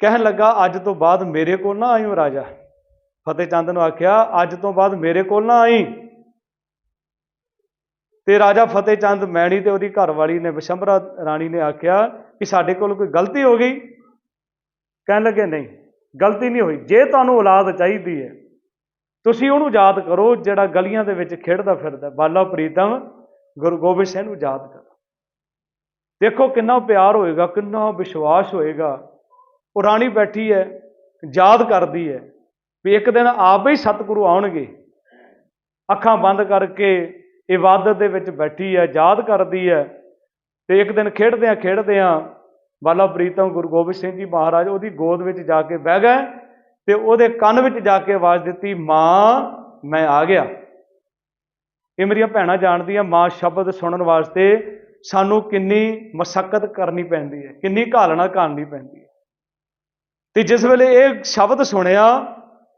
ਕਹਿਣ ਲੱਗਾ, ਅੱਜ ਤੋਂ ਬਾਅਦ ਮੇਰੇ ਕੋਲ ਨਾ ਆਇਓ ਰਾਜਾ। ਫਤਿਹ ਚੰਦ ਨੂੰ ਆਖਿਆ, ਅੱਜ ਤੋਂ ਬਾਅਦ ਮੇਰੇ ਕੋਲ ਨਾ ਆਈ। ਤੇ ਰਾਜਾ ਫਤਿਹ ਚੰਦ ਮੈਣੀ ਤੇ ਉਹਦੀ ਘਰਵਾਲੀ ਨੇ ਵਿਸ਼ੰਬਰਾ ਰਾਣੀ ਨੇ ਆਖਿਆ ਕਿ ਸਾਡੇ ਕੋਲ ਕੋਈ ਗਲਤੀ ਹੋ ਗਈ। ਕਹਿਣ ਲੱਗੇ, ਨਹੀਂ, ਗਲਤੀ ਨਹੀਂ ਹੋਈ। ਜੇ ਤੁਹਾਨੂੰ ਔਲਾਦ ਚਾਹੀਦੀ ਹੈ ਤੁਸੀਂ ਉਹਨੂੰ ਯਾਦ ਕਰੋ, ਜਿਹੜਾ ਗਲੀਆਂ ਦੇ ਵਿੱਚ ਖੇਡਦਾ ਫਿਰਦਾ, ਬਾਲਾ ਪ੍ਰੀਤਮ ਗੁਰੂ ਗੋਬਿੰਦ ਸਿੰਘ ਨੂੰ ਯਾਦ ਕਰੋ। ਦੇਖੋ ਕਿੰਨਾ ਪਿਆਰ ਹੋਏਗਾ, ਕਿੰਨਾ ਵਿਸ਼ਵਾਸ ਹੋਏਗਾ। ਉਹ ਰਾਣੀ ਬੈਠੀ ਹੈ, ਯਾਦ ਕਰਦੀ ਹੈ ਵੀ ਇੱਕ ਦਿਨ ਆਪ ਹੀ ਸਤਿਗੁਰੂ ਆਉਣਗੇ। ਅੱਖਾਂ ਬੰਦ ਕਰਕੇ ਇਬਾਦਤ ਦੇ ਵਿੱਚ ਬੈਠੀ ਹੈ, ਯਾਦ ਕਰਦੀ ਹੈ ਤੇ ਇੱਕ ਦਿਨ ਖੇਡਦਿਆਂ ਖੇਡਦਿਆਂ ਬਾਲਾ ਪ੍ਰੀਤਮ ਗੁਰੂ ਗੋਬਿੰਦ ਸਿੰਘ ਜੀ ਮਹਾਰਾਜ ਉਹਦੀ ਗੋਦ ਵਿੱਚ ਜਾ ਕੇ ਬਹਿ ਗਏ। ਤੇ ਉਹਦੇ ਕੰਨ ਵਿੱਚ ਜਾ ਕੇ ਆਵਾਜ਼ ਦਿੱਤੀ, ਮਾਂ, ਮੈਂ ਆ ਗਿਆ। ਇਹ ਮੇਰੀਆਂ ਭੈਣਾਂ ਜਾਣਦੀਆਂ, ਮਾਂ ਸ਼ਬਦ ਸੁਣਨ ਵਾਸਤੇ ਸਾਨੂੰ ਕਿੰਨੀ ਮਸ਼ੱਕਤ ਕਰਨੀ ਪੈਂਦੀ ਹੈ, ਕਿੰਨੀ ਘਾਲਣਾ ਘਾਲਣੀ ਪੈਂਦੀ ਹੈ। ਤੇ ਜਿਸ ਵੇਲੇ ਇਹ ਸ਼ਬਦ ਸੁਣਿਆ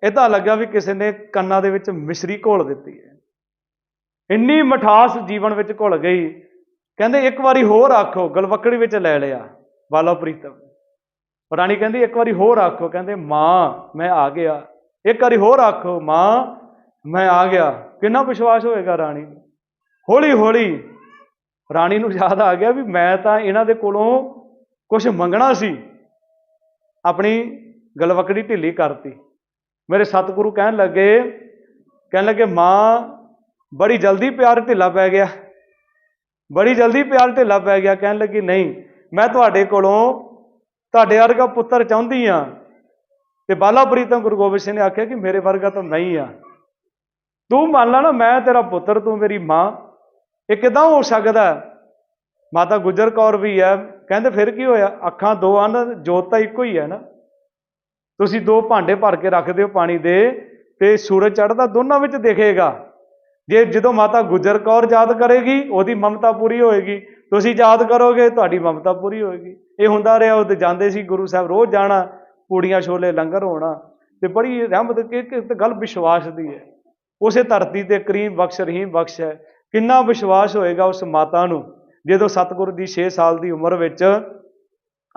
ਇਦਾਂ ਲੱਗਾ ਵੀ ਕਿਸੇ ਨੇ ਕੰਨਾਂ ਦੇ ਵਿੱਚ ਮਿਸ਼ਰੀ ਘੋਲ ਦਿੱਤੀ ਹੈ। ਇੰਨੀ ਮਠਾਸ ਜੀਵਨ ਵਿੱਚ ਘੁਲ ਗਈ। ਕਹਿੰਦੇ, ਇੱਕ ਵਾਰੀ ਹੋਰ ਆਖੋ, ਗਲਵਕੜੀ ਵਿੱਚ ਲੈ ਲਿਆ ਬਾਲਾ ਪ੍ਰੀਤਮ। ਰਾਣੀ ਕਹਿੰਦੀ, ਇੱਕ ਵਾਰੀ ਹੋਰ ਆਖੋ, ਕਹਿੰਦੇ, ਮਾਂ, ਮੈਂ ਆ ਗਿਆ। ਇੱਕ ਵਾਰੀ ਹੋਰ ਆਖੋ, ਮਾਂ, ਮੈਂ ਆ ਗਿਆ। ਕਿੰਨਾ ਵਿਸ਼ਵਾਸ ਹੋਏਗਾ ਰਾਣੀ? ਨੂੰ ਹੌਲੀ ਹੌਲੀ ਰਾਣੀ ਨੂੰ ਯਾਦ ਆ ਗਿਆ ਵੀ ਮੈਂ ਤਾਂ ਇਹਨਾਂ ਦੇ ਕੋਲੋਂ ਕੁਝ ਮੰਗਣਾ ਸੀ। ਆਪਣੀ ਗਲਵਕੜੀ ਢਿੱਲੀ ਕਰਤੀ। ਮੇਰੇ ਸਤਿਗੁਰੂ ਕਹਿਣ ਲੱਗੇ ਕਹਿਣ ਲੱਗੇ, ਮਾਂ, ਬੜੀ ਜਲਦੀ ਪਿਆਰ ਢਿੱਲਾ ਪੈ ਗਿਆ। ਬੜੀ ਜਲਦੀ ਪਿਆਰ ਢਿੱਲਾ ਪੈ ਗਿਆ। ਕਹਿਣ ਲੱਗੀ, ਨਹੀਂ, ਮੈਂ ਤੁਹਾਡੇ ਕੋਲੋਂ ਤੁਹਾਡੇ ਵਰਗਾ ਪੁੱਤਰ ਚਾਹੁੰਦੀ ਆ। ਤੇ ਬਾਲਾ ਪ੍ਰੀਤਮ ਗੁਰੂ ਗੋਬਿੰਦ ਸਿੰਘ ਨੇ ਆਖਿਆ ਕਿ ਮੇਰੇ ਵਰਗਾ ਤਾਂ ਨਹੀਂ ਆ। ਤੂੰ ਮੰਨ ਲਾ ਨਾ, ਮੈਂ ਤੇਰਾ ਪੁੱਤਰ, ਤੂੰ ਮੇਰੀ ਮਾਂ। ਇਹ ਕਿਦਾਂ ਹੋ ਸਕਦਾ? ਮਾਤਾ ਗੁਜਰ ਕੌਰ ਵੀ ਹੈ ਕਹਿੰਦੇ ਫਿਰ ਕੀ ਹੋਇਆ? ਅੱਖਾਂ ਦੋ ਹਨ ਜੋਤ ਤਾਂ ਇੱਕੋ ਹੀ ਹੈ ਨਾ। ਤੁਸੀਂ ਦੋ ਭਾਂਡੇ ਭਰ ਕੇ ਰੱਖਦੇ ਹੋ ਪਾਣੀ ਦੇ ਤੇ ਸੂਰਜ ਚੜ੍ਹਦਾ, ਦੋਨਾਂ ਵਿੱਚ ਦਿਖੇਗਾ। ਜੇ ਜਦੋਂ ਮਾਤਾ ਗੁਜਰ ਕੌਰ ਯਾਦ ਕਰੇਗੀ, ਉਹਦੀ ਮਮਤਾ ਪੂਰੀ ਹੋਏਗੀ। ਤੁਸੀਂ ਯਾਦ ਕਰੋਗੇ, ਤੁਹਾਡੀ ਮਮਤਾ ਪੂਰੀ ਹੋਏਗੀ। ਇਹ ਹੁੰਦਾ ਰਿਹਾ, ਉਹ ਤੇ ਜਾਂਦੇ ਸੀ ਗੁਰੂ ਸਾਹਿਬ ਰੋਜ਼ ਜਾਣਾ, ਪੂੜੀਆਂ ਛੋਲੇ ਲੰਗਰ ਹੋਣਾ। ਤੇ ਬੜੀ ਰਹਿਮਤ, ਕਿ ਗੱਲ ਵਿਸ਼ਵਾਸ ਦੀ ਹੈ। ਉਸੇ ਧਰਤੀ ਤੇ ਕਰੀਮ ਬਖਸ਼, ਰਹੀਮ ਬਖਸ਼ ਹੈ। ਕਿੰਨਾ ਵਿਸ਼ਵਾਸ ਹੋਏਗਾ ਉਸ ਮਾਤਾ ਨੂੰ, ਜਦੋਂ ਸਤਿਗੁਰੂ ਦੀ 6 ਸਾਲ ਦੀ ਉਮਰ ਵਿੱਚ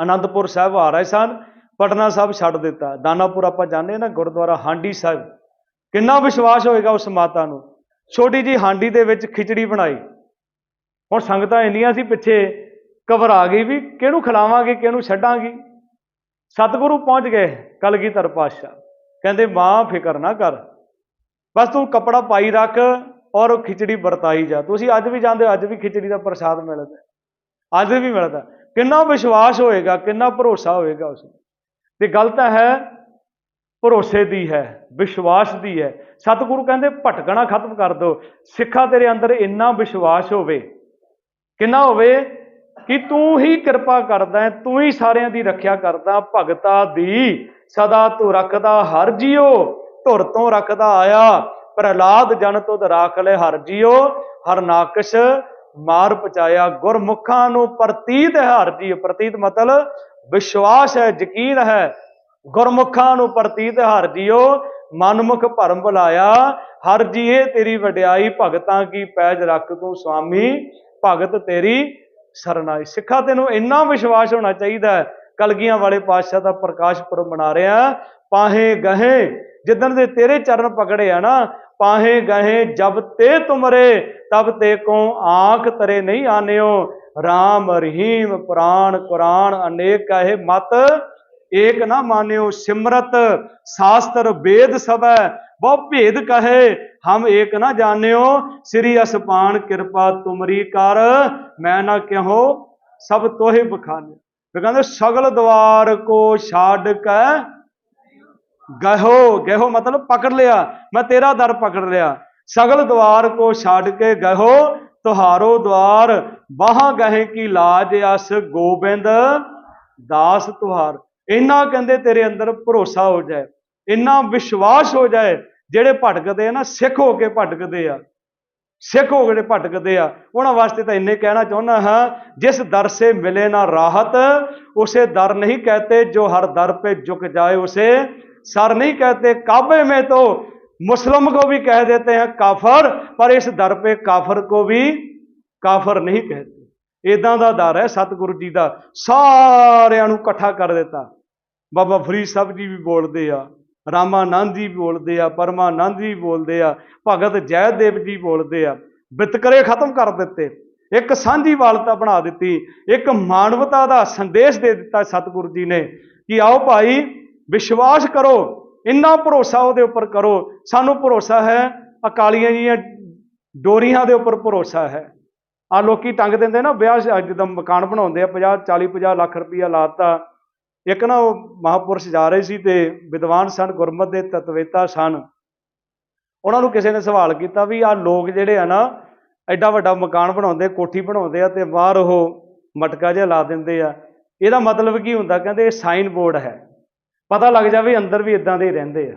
ਅਨੰਦਪੁਰ ਸਾਹਿਬ ਆ ਰਹੇ ਸਨ, ਪਟਨਾ ਸਾਹਿਬ ਛੱਡ ਦਿੱਤਾ। ਦਾਨਾਪੁਰ ਆਪਾਂ ਜਾਂਦੇ ਹਾਂ ਨਾ, ਗੁਰਦੁਆਰਾ ਹਾਂਡੀ ਸਾਹਿਬ। ਕਿੰਨਾ ਵਿਸ਼ਵਾਸ ਹੋਏਗਾ ਉਸ ਮਾਤਾ ਨੂੰ। ਛੋਟੀ ਜੀ ਹਾਂਡੀ ਦੇ ਵਿੱਚ ਖਿਚੜੀ ਬਣਾਈ। ਹੁਣ ਸੰਗਤਾਂ ਇੰਨੀਆਂ ਸੀ ਪਿੱਛੇ, ਘਬਰਾ ਗਈ ਵੀ ਕਿਹਨੂੰ ਖਿਲਾਵਾਂਗੇ, ਕਿਹਨੂੰ ਛੱਡਾਂਗੇ। ਸਤਿਗੁਰੂ ਪਹੁੰਚ ਗਏ, ਕਲਗੀਧਰ ਪਾਤਸ਼ਾਹ। ਕਹਿੰਦੇ, ਮਾਂ, ਫਿਕਰ ਨਾ ਕਰ। ਬਸ ਤੂੰ ਕੱਪੜਾ ਪਾਈ ਰੱਖ ਔਰ ਉਹ ਖਿਚੜੀ ਵਰਤਾਈ ਜਾ। ਤੁਸੀਂ ਅੱਜ ਵੀ ਜਾਂਦੇ ਹੋ, ਅੱਜ ਵੀ ਖਿਚੜੀ ਦਾ ਪ੍ਰਸਾਦ ਮਿਲਦਾ। ਅੱਜ ਵੀ ਮਿਲਦਾ। ਕਿੰਨਾ ਵਿਸ਼ਵਾਸ ਹੋਏਗਾ, ਕਿੰਨਾ ਭਰੋਸਾ ਹੋਏਗਾ ਉਸ ਨੂੰ। ਤੇ ਗੱਲ ਤਾਂ ਹੈ ਭਰੋਸੇ ਦੀ ਹੈ, ਵਿਸ਼ਵਾਸ ਦੀ ਹੈ। ਸਤਿਗੁਰੂ ਕਹਿੰਦੇ, ਭਟਕਣਾ ਖਤਮ ਕਰ ਦੋ ਸਿੱਖਾ ਤੇਰੇ ਅੰਦਰ ਇੰਨਾ ਵਿਸ਼ਵਾਸ ਹੋਵੇ, ਕਿੰਨਾ ਹੋਵੇ, ਕਿ ਤੂੰ ਹੀ ਕਿਰਪਾ ਕਰਦਾ ਤੂੰ ਹੀ ਸਾਰਿਆਂ ਦੀ ਰੱਖਿਆ ਕਰਦਾ, ਭਗਤਾ ਦੀ। ਸਦਾ ਤੂੰ ਰੱਖਦਾ, ਹਰ ਜੀਓ, ਧੁਰ ਤੋਂ ਰੱਖਦਾ ਆਇਆ। ਪ੍ਰਹਿਲਾਦ ਜਨ ਤੋਂ ਰਾਖ ਲੈ, ਹਰ ਜੀਓ ਹਰਨਾਕਸ਼ ਮਾਰ ਪਚਾਇਆ। ਗੁਰਮੁਖਾਂ ਨੂੰ ਪ੍ਰਤੀਤ ਹੈ ਹਰ ਜੀਓ ਪ੍ਰਤੀਤ ਮਤਲਬ ਵਿਸ਼ਵਾਸ ਹੈ, ਯਕੀਨ ਹੈ। ਗੁਰਮੁਖਾਂ ਨੂੰ ਪ੍ਰਤੀਤ ਹਰ ਜੀਓ, ਮਨਮੁਖ ਭਰਮ ਬੁਲਾਇਆ ਹਰ ਜੀਏ ਤੇਰੀ ਵਡਿਆਈ, ਭਗਤਾਂ ਕੀ ਪੈਜ ਰੱਖ ਤੂੰ ਸੁਆਮੀ ਭਗਤ ਤੇਰੀ ਸਰਨਾਈ। ਸਿੱਖਾ ਤੈਨੂੰ ਇੰਨਾ ਵਿਸ਼ਵਾਸ ਹੋਣਾ ਚਾਹੀਦਾ ਹੈ। ਕਲਗੀਆਂ ਵਾਲੇ ਪਾਤਸ਼ਾਹ ਦਾ ਪ੍ਰਕਾਸ਼ ਪੁਰਬ ਮਨਾ ਰਿਹਾ ਪਾਹੇ ਗਹੇ, ਜਿੱਦਣ ਦੇ ਤੇਰੇ ਚਰਨ ਪਕੜੇ ਆ ਨਾ, ਪਾਹੇ ਗਹੇ, ਜਬ ਤੇ ਤੁਮਰੇ, ਤਬ ਤੇ ਕੋ ਆਂਖ ਤਰੇ ਨਹੀਂ ਆਨਿਓ। RAM ਰਹੀਮ, ਪੁਰਾਣ, ਕੁਰਾਨ, ਅਨੇਕ ਕਹੇ ਮਤ ਏਕ ਨਾ ਮਾਨਿਓ ਸਿਮਰਤ, ਸ਼ਾਸਤਰ ਵੇਦ ਸਭੈ ਬਹੁ ਭੇਦ ਕਹੇ, ਹਮ ਏਕ ਨਾ ਜਾਣਿਓ, ਸ੍ਰੀ ਅਸਪਾਨ ਕਿਰਪਾ ਤੁਮਰੀ ਕਰ, ਮੈਂ ਨਾ ਕਿਹੋ, ਸਭ ਤੋਹਿ ਬਖਾਨੇ। ਫਿਰ ਕਹਿੰਦੇ, ਸਗਲ ਦਵਾਰ ਕੋ ਛੱਡ ਕੇ ਗਹੋ ਗਹੋ ਮਤਲਬ ਪਕੜ ਲਿਆ, ਮੈਂ ਤੇਰਾ ਦਰ ਪਕੜ ਲਿਆ। ਸਗਲ ਦਵਾਰ ਕੋ ਛੱਡ ਕੇ ਗਹੋ ਤੁਹਾਰੋ ਦਵਾਰ, ਬਾਹਾਂ ਗਹੇ ਕੀ ਲਾਜ ਅਸ ਗੋਬਿੰਦ, ਦਾਸ ਤੁਹਾਰ। ਇੰਨਾ ਕਹਿੰਦੇ ਤੇਰੇ ਅੰਦਰ ਭਰੋਸਾ ਹੋ ਜਾਏ ਇੰਨਾ ਵਿਸ਼ਵਾਸ ਹੋ ਜਾਏ ਜਿਹੜੇ ਭਟਕਦੇ ਆ ਨਾ ਸਿੱਖ ਹੋ ਕੇ ਭਟਕਦੇ ਆ ਸਿੱਖ ਹੋ ਕੇ ਭਟਕਦੇ ਆ ਉਹਨਾਂ ਵਾਸਤੇ ਤਾਂ ਇੰਨੇ ਕਹਿਣਾ ਚਾਹੁੰਦਾ ਹਾਂ ਜਿਸ ਦਰ ਸੇ ਮਿਲੇ ਨਾ ਰਾਹਤ ਉਸੇ ਦਰ ਨਹੀਂ ਕਹਤੇ ਜੋ ਹਰ दर पे झुक जाए उसे सर नहीं कहते काबे में तो मुस्लिम को भी कह देते हैं काफर पर इस दर पे काफर को भी ਕਾਫਰ ਨਹੀਂ ਕਹਤੇ ਇਦਾਂ ਦਾ ਦਰ ਹੈ ਸਤਿਗੁਰੂ ਜੀ ਦਾ ਸਾਰਿਆਂ ਨੂੰ ਇਕੱਠਾ ਕਰ ਦਿੱਤਾ ਬਾਬਾ ਫਰੀਦ ਸਾਹਿਬ ਜੀ ਵੀ ਬੋਲਦੇ ਆ, ਰਾਮਾਨੰਦ ਜੀ ਬੋਲਦੇ ਆ, ਪਰਮਾਨੰਦ ਜੀ ਬੋਲਦੇ ਆ, ਭਗਤ ਜੈਦੇਵ ਜੀ ਬੋਲਦੇ ਆ ਵਿਤਕਰੇ ਖਤਮ ਕਰ ਦਿੱਤੇ। ਇੱਕ ਸਾਂਝੀ ਵਾਲਤਾ ਬਣਾ ਦਿੱਤੀ, ਇੱਕ ਮਾਨਵਤਾ ਦਾ ਸੰਦੇਸ਼ ਦੇ ਦਿੱਤਾ ਸਤਿਗੁਰੂ ਜੀ ਨੇ ਕਿ ਆਓ ਭਾਈ, ਵਿਸ਼ਵਾਸ ਕਰੋ, ਇੰਨਾ ਭਰੋਸਾ ਉਹਦੇ ਉੱਪਰ ਕਰੋ, ਸਾਨੂੰ ਭਰੋਸਾ ਹੈ, ਅਕਾਲੀਆਂ ਜੀਆਂ ਡੋਰੀਆਂ ਦੇ ਉੱਪਰ ਭਰੋਸਾ ਹੈ। ਆ ਲੋਕੀ ਟੰਗ ਦਿੰਦੇ ਨਾ, ਵਿਆਹ ਜਿੱਦਾਂ ਮਕਾਨ ਬਣਾਉਂਦੇ ਆ 50 40 50 ਲੱਖ ਰੁਪਈਆ ਲਾਤਾ ਇੱਕ ਨਾ ਉਹ ਮਹਾਪੁਰਸ਼ ਜਾ ਰਹੇ ਸੀ ਤੇ ਵਿਦਵਾਨ ਸਨ, ਗੁਰਮਤ ਦੇ ਤਤਵੇਤਾ ਸਨ। ਉਹਨਾਂ ਨੂੰ ਕਿਸੇ ਨੇ ਸਵਾਲ ਕੀਤਾ ਵੀ ਆ ਲੋਕ ਜਿਹੜੇ ਆ ਨਾ, ਐਡਾ ਵੱਡਾ ਮਕਾਨ ਬਣਾਉਂਦੇ, ਕੋਠੀ ਬਣਾਉਂਦੇ ਆ ਤੇ ਬਾਹਰ ਉਹ ਮਟਕਾ ਜਿਹਾ ਲਾ ਦਿੰਦੇ ਆ। ਇਹਦਾ ਮਤਲਬ ਕੀ ਹੁੰਦਾ? ਕਹਿੰਦੇ ਇਹ ਸਾਈਨ ਬੋਰਡ ਹੈ। ਪਤਾ ਲੱਗ ਜਾਵੇ ਅੰਦਰ ਵੀ ਇਦਾਂ ਦੇ ਰਹਿੰਦੇ ਆ।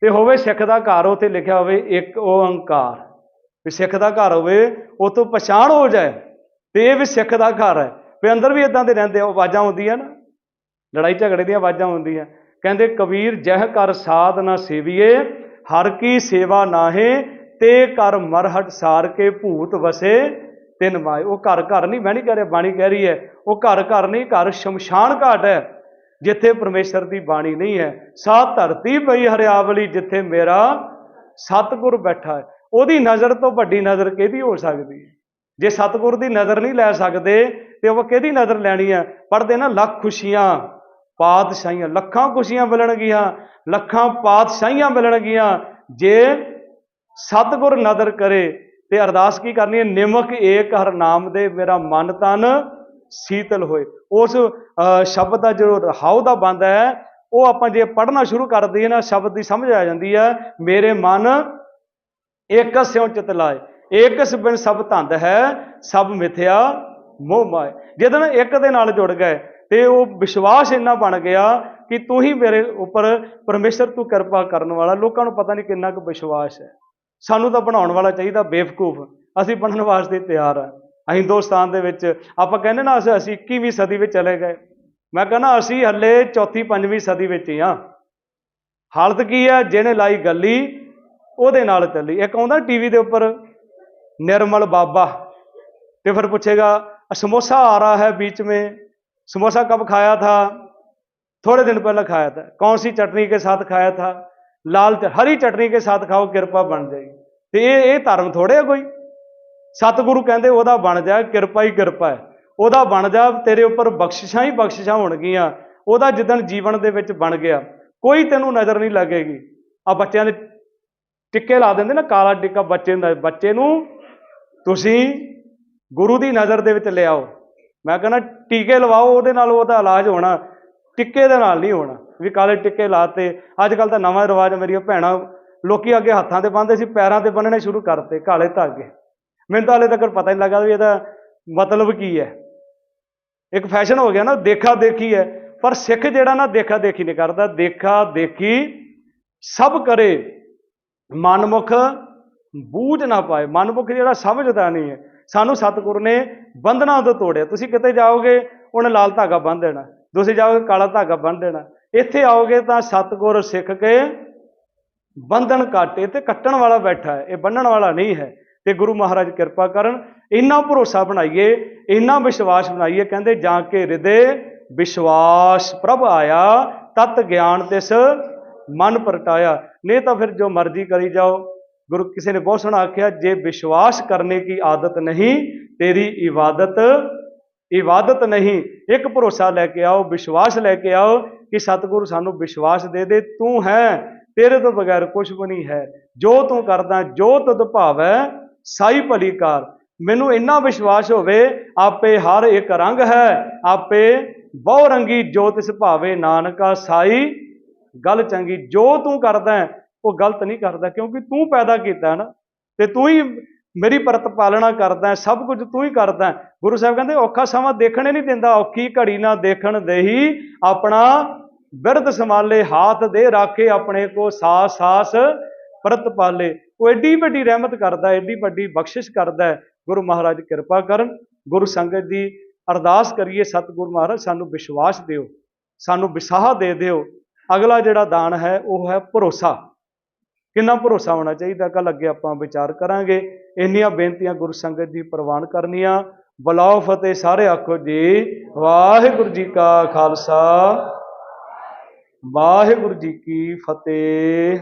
ਤੇ ਹੋਵੇ ਸਿੱਖ ਦਾ ਘਰ, ਉੱਥੇ ਲਿਖਿਆ ਹੋਵੇ ਇੱਕ ਓੰਕਾਰ। ਵੀ ਸਿੱਖ ਦਾ ਘਰ ਹੋਵੇ, ਉਹ ਤੋਂ ਪਛਾਣ ਹੋ ਜਾਏ ਤੇ ਇਹ ਵੀ ਸਿੱਖ ਦਾ ਘਰ ਹੈ। ਵੀ ਅੰਦਰ ਵੀ ਇਦਾਂ ਦੇ ਰਹਿੰਦੇ ਆ ਆਵਾਜ਼ਾਂ ਆਉਂਦੀਆਂ ਨਾ। ਲੜਾਈ ਝਗੜੇ ਦੀਆਂ ਆਵਾਜ਼ਾਂ ਹੁੰਦੀਆਂ ਕਹਿੰਦੇ, ਕਬੀਰ, ਜਹ ਕਰ ਸਾਧ ਨਾ ਸੇਵੀਏ, ਹਰ ਕੀ ਸੇਵਾ ਨਾਹੇ, ਤੇ ਕਰ ਮਰਹਟ ਸਾਰ ਕੇ ਭੂਤ ਵਸੇ, ਤਿੰਨ ਮਾਏ ਉਹ ਘਰ ਘਰ ਨਹੀਂ, ਮੈਂ ਨਹੀਂ ਕਹਿ ਰਿਹਾ, ਬਾਣੀ ਕਹਿ ਰਹੀ ਹੈ। ਉਹ ਘਰ ਘਰ ਨਹੀਂ, ਘਰ ਸ਼ਮਸ਼ਾਨ ਘਾਟ ਹੈ, ਜਿੱਥੇ ਪਰਮੇਸ਼ਰ ਦੀ ਬਾਣੀ ਨਹੀਂ ਹੈ। ਸਾ ਧਰਤੀ ਪਈ ਹਰਿਆਵਲੀ, ਜਿੱਥੇ ਮੇਰਾ ਸਤਿਗੁਰ ਬੈਠਾ ਹੈ। ਉਹਦੀ ਨਜ਼ਰ ਤੋਂ ਵੱਡੀ ਨਜ਼ਰ ਕਿਹਦੀ ਹੋ ਸਕਦੀ ਹੈ? ਜੇ ਸਤਿਗੁਰ ਦੀ ਨਜ਼ਰ ਨਹੀਂ ਲੈ ਸਕਦੇ, ਤੇ ਉਹ ਕਿਹਦੀ ਨਜ਼ਰ ਲੈਣੀ ਹੈ? ਪੜਦੇ ਨਾ, ਲੱਖ ਖੁਸ਼ੀਆਂ। ਪਾਤਸ਼ਾਹੀਆਂ, ਲੱਖਾਂ ਖੁਸ਼ੀਆਂ ਮਿਲਣਗੀਆਂ, ਲੱਖਾਂ ਪਾਤਸ਼ਾਹੀਆਂ ਮਿਲਣਗੀਆਂ। ਜੇ ਸਤਿਗੁਰ ਨਦਰ ਕਰੇ ਤੇ ਅਰਦਾਸ ਕੀ ਕਰਨੀ ਹੈ? ਨਿਮਕ ਏਕ ਹਰ ਨਾਮ ਦੇ ਮੇਰਾ ਮਨ ਤਨ ਸੀਤਲ ਹੋਏ। ਉਸ ਸ਼ਬਦ ਦਾ ਜੋ ਰਹਾਉ ਦਾ ਬੰਦ ਹੈ, ਉਹ ਆਪਾਂ ਜੇ ਪੜ੍ਹਨਾ ਸ਼ੁਰੂ ਕਰ ਦਈਏ ਨਾ, ਸ਼ਬਦ ਦੀ ਸਮਝ ਆ ਜਾਂਦੀ ਹੈ, ਮੇਰੇ ਮਨ ਏਕ ਸਿਉ ਚਿਤ ਲਾਏ। ਏਕਸ ਬਿਨ ਸਭ ਧੰਦ ਹੈ, ਸਭ ਮਿਥਿਆ ਮੋਹ ਮਾਏ। ਜਦੋਂ ਇੱਕ ਦੇ ਨਾਲ ਜੁੜ ਗਏ ਤੇ ਉਹ ਵਿਸ਼ਵਾਸ ਇੰਨਾ ਬਣ ਗਿਆ ਕਿ ਤੂੰ ਹੀ ਮੇਰੇ ਉੱਪਰ ਪਰਮੇਸ਼ਰ ਤੂੰ ਕਿਰਪਾ ਕਰਨ ਵਾਲਾ, ਲੋਕਾਂ ਨੂੰ ਪਤਾ ਨਹੀਂ ਕਿੰਨਾ ਕੁ ਵਿਸ਼ਵਾਸ ਹੈ। ਸਾਨੂੰ ਤਾਂ ਬਣਾਉਣ ਵਾਲਾ ਚਾਹੀਦਾ ਬੇਵਕੂਫ। ਅਸੀਂ ਬਣਨ ਵਾਸਤੇ ਤਿਆਰ ਆ। ਹਿੰਦੁਸਤਾਨ ਦੇ ਵਿੱਚ, ਆਪਾਂ ਕਹਿੰਦੇ ਨਾ ਅਸੀਂ 21ਵੀਂ ਸਦੀ ਵਿੱਚ ਚਲੇ ਗਏ। ਮੈਂ ਕਹਿੰਦਾ ਅਸੀਂ ਹੱਲੇ ਚੌਥੀ, ਪੰਜਵੀਂ ਸਦੀ ਵਿੱਚ ਹੀ ਆ। ਹਾਲਤ ਕੀ ਹੈ ਜਿਹਨੇ ਲਾਈ ਗੱਲੀ, ਉਹਦੇ ਨਾਲ ਚੱਲੀ। ਇੱਕ ਆਉਂਦਾ ਟੀਵੀ ਦੇ ਉੱਪਰ, ਨਿਰਮਲ ਬਾਬਾ। ਤੇ ਫਿਰ ਪੁੱਛੇਗਾ, ਸਮੋਸਾ ਆ ਰਹਾ ਹੈ ਵਿੱਚ ਮੇ? समोसा कब खाया था थोड़े दिन पहले खाया था कौन सी चटनी के साथ खाया था लाल च- हरी चटनी के साथ ਖਾਓ ਕਿਰਪਾ ਬਣ ਜਾਏਗੀ ਤੇ ਇਹ ਇਹ ਧਰਮ ਥੋੜੇ ਆ ਕੋਈ ਸਤਿਗੁਰੂ ਕਹਿੰਦੇ ਉਹਦਾ ਬਣ ਜਾ ਕਿਰਪਾ ਹੀ ਕਿਰਪਾ ਹੈ ਉਹਦਾ ਬਣ ਜਾ ਤੇਰੇ ਉੱਪਰ ਬਖਸ਼ਿਸ਼ਾਂ ਹੀ ਬਖਸ਼ਿਸ਼ਾਂ ਹੋਣਗੀਆਂ ਉਹਦਾ ਜਿੱਦਣ ਜੀਵਨ ਦੇ ਵਿੱਚ ਬਣ ਗਿਆ ਕੋਈ ਤੈਨੂੰ ਨਜ਼ਰ ਨਹੀਂ ਲੱਗੇਗੀ ਆ ਬੱਚਿਆਂ ਦੇ ਟਿੱਕੇ ਲਾ ਦਿੰਦੇ ਨਾ ਕਾਲਾ ਟਿੱਕਾ ਬੱਚੇ ਦਾ ਬੱਚੇ ਨੂੰ ਤੁਸੀਂ ਗੁਰੂ ਦੀ ਨਜ਼ਰ ਦੇ ਵਿੱਚ ਲਿਆਓ ਮੈਂ ਕਹਿੰਦਾ ਟੀਕੇ ਲਵਾਓ, ਉਹਦੇ ਨਾਲ ਉਹਦਾ ਇਲਾਜ ਹੋਣਾ, ਟਿੱਕੇ ਦੇ ਨਾਲ ਨਹੀਂ ਹੋਣਾ। ਵੀ ਕਾਲੇ ਟਿੱਕੇ ਲਾਤੇ ਅੱਜ ਕੱਲ ਤਾਂ ਨਵਾਂ ਰਿਵਾਜ ਮੇਰੀਆਂ ਭੈਣਾਂ ਲੋਕੀ ਅੱਗੇ ਹੱਥਾਂ ਤੇ ਬੰਨਦੇ ਸੀ, ਪੈਰਾਂ ਤੇ ਬੰਨਣੇ ਸ਼ੁਰੂ ਕਰਤੇ, ਕਾਲੇ ਧਾਗੇ। ਮੈਨੂੰ ਤਾਂ ਹਾਲੇ ਤੱਕ ਪਤਾ ਨਹੀਂ ਲੱਗਾ ਵੀ ਇਹਦਾ ਮਤਲਬ ਕੀ ਹੈ। ਇੱਕ ਫੈਸ਼ਨ ਹੋ ਗਿਆ ਨਾ, ਦੇਖਾ ਦੇਖੀ ਹੈ। ਪਰ ਸਿੱਖ ਜਿਹੜਾ ਨਾ, ਦੇਖਾ ਦੇਖੀ ਨਹੀਂ ਕਰਦਾ। ਦੇਖਾ ਦੇਖੀ ਸਭ ਕਰੇ, ਮਨਮੁਖ ਬੂਝ ਨਾ ਪਾਏ। ਮਨਮੁਖ ਜਿਹੜਾ ਸਮਝਦਾ ਨਹੀਂ ਹੈ। ਸਾਨੂੰ ਸਤਿਗੁਰ ਨੇ ਬੰਧਨਾਂ ਤੋਂ ਤੋੜਿਆ। ਤੁਸੀਂ ਕਿਤੇ ਜਾਓਗੇ ਉਹਨੇ ਲਾਲ ਧਾਗਾ ਬੰਨ੍ਹ ਦੇਣਾ। ਤੁਸੀਂ ਜਾਓਗੇ, ਕਾਲਾ ਧਾਗਾ ਬੰਨ੍ਹ ਦੇਣਾ। ਇੱਥੇ ਆਓਗੇ ਤਾਂ ਸਤਿਗੁਰ ਸਿੱਖ ਕੇ ਬੰਧਨ ਕਾਟੇ ਤੇ ਕੱਟਣ ਵਾਲਾ ਬੈਠਾ ਹੈ। ਇਹ ਬੰਨਣ ਵਾਲਾ ਨਹੀਂ ਹੈ। ਤੇ ਗੁਰੂ ਮਹਾਰਾਜ ਕਿਰਪਾ ਕਰਨ, ਇੰਨਾ ਭਰੋਸਾ ਬਣਾਈਏ, ਇੰਨਾ ਵਿਸ਼ਵਾਸ ਬਣਾਈਏ, ਕਹਿੰਦੇ, ਜਾਂ ਕੇ ਹਿਰਦੇ ਵਿਸ਼ਵਾਸ ਪ੍ਰਭ ਆਇਆ, ਤਤ ਗਿਆਨ ਤਿਸ ਮਨ ਪ੍ਰਟਾਇਆ ਨਹੀਂ ਤਾਂ ਫਿਰ ਜੋ ਮਰਜ਼ੀ ਕਰੀ ਜਾਓ। ਗੁਰੂ ਕਿਸੇ ਨੇ ਬਹੁਤ ਸੋਹਣਾ ਆਖਿਆ, ਜੇ ਵਿਸ਼ਵਾਸ ਕਰਨੇ ਕੀ ਆਦਤ ਨਹੀਂ, ਤੇਰੀ ਇਬਾਦਤ ਇਬਾਦਤ ਨਹੀਂ। ਇੱਕ ਭਰੋਸਾ ਲੈ ਕੇ ਆਓ, ਵਿਸ਼ਵਾਸ ਲੈ ਕੇ ਆਓ ਕਿ ਸਤਿਗੁਰੂ ਸਾਨੂੰ ਵਿਸ਼ਵਾਸ ਦੇ ਦੇ, ਤੂੰ ਹੈ, ਤੇਰੇ ਤੋਂ ਬਗੈਰ ਕੁਝ ਵੀ ਨਹੀਂ ਹੈ। ਜੋ ਤੂੰ ਕਰਦਾ, ਜੋ ਤੁਧ ਭਾਵੈ, ਸਾਈ ਭਲੀ ਕਾਰ। ਮੈਨੂੰ ਇੰਨਾ ਵਿਸ਼ਵਾਸ ਹੋਵੇ, ਆਪੇ ਹਰ ਇੱਕ ਰੰਗ ਹੈ, ਆਪੇ ਬਹੁ ਰੰਗੀ ਜੋ ਤਿਸ ਭਾਵੇ, ਨਾਨਕਾ ਸਾਈ, ਗੱਲ ਚੰਗੀ, ਜੋ ਤੂੰ ਕਰਦਾ ਉਹ ਗਲਤ ਨਹੀਂ ਕਰਦਾ ਕਿਉਂਕਿ ਤੂੰ ਪੈਦਾ ਕੀਤਾ ਹੈ ਨਾ ਤੇ ਤੂੰ ਹੀ ਮੇਰੀ ਪ੍ਰਤ ਪਾਲਣਾ ਕਰਦਾ ਸਭ ਕੁਝ ਤੂੰ ਹੀ ਕਰਦਾ। ਗੁਰੂ ਸਾਹਿਬ ਕਹਿੰਦੇ ਔਖਾ ਸਮਾਂ ਦੇਖਣੇ ਨਹੀਂ ਦਿੰਦਾ ਔਖੀ ਘੜੀ ਨਾ ਦੇਖਣ ਦੇਹੀ। ਆਪਣਾ ਬਿਰਧ ਸੰਭਾਲੇ ਹਾਥ ਦੇ ਰਾਖੇ ਆਪਣੇ ਕੋ ਸਾਸ ਸਾਸ ਪ੍ਰਤ ਪਾਲੇ। ਉਹ ਐਡੀ ਵੱਡੀ ਰਹਿਮਤ ਕਰਦਾ ਹੈ, ਐਡੀ ਵੱਡੀ ਬਖਸ਼ਿਸ਼ ਕਰਦਾ। ਗੁਰੂ ਮਹਾਰਾਜ ਕਿਰਪਾ ਕਰਨ ਗੁਰੂ ਸੰਗਤ ਦੀ ਅਰਦਾਸ ਕਰੀਏ ਸਤਿਗੁਰੂ ਮਹਾਰਾਜ ਸਾਨੂੰ ਵਿਸ਼ਵਾਸ ਦਿਓ ਸਾਨੂੰ ਵਿਸਾਹ ਦੇ ਦਿਓ। ਅਗਲਾ ਜਿਹੜਾ ਦਾਨ ਹੈ ਉਹ ਹੈ ਭਰੋਸਾ। ਕਿੰਨਾ ਭਰੋਸਾ ਹੋਣਾ ਚਾਹੀਦਾ? ਕੱਲ ਅੱਗੇ ਆਪਾਂ ਵਿਚਾਰ ਕਰਾਂਗੇ। ਇੰਨੀਆਂ ਬੇਨਤੀਆਂ ਗੁਰੂ ਸੰਗਤ ਦੀ ਪ੍ਰਵਾਨ ਕਰਨੀਆਂ। ਬਲਾਓ ਫਤਿਹ ਸਾਰੇ ਆਖੋ ਜੀ। ਵਾਹਿਗੁਰੂ ਜੀ ਕਾ ਖਾਲਸਾ। ਵਾਹਿਗੁਰੂ ਜੀ ਕੀ ਫਤਿਹ।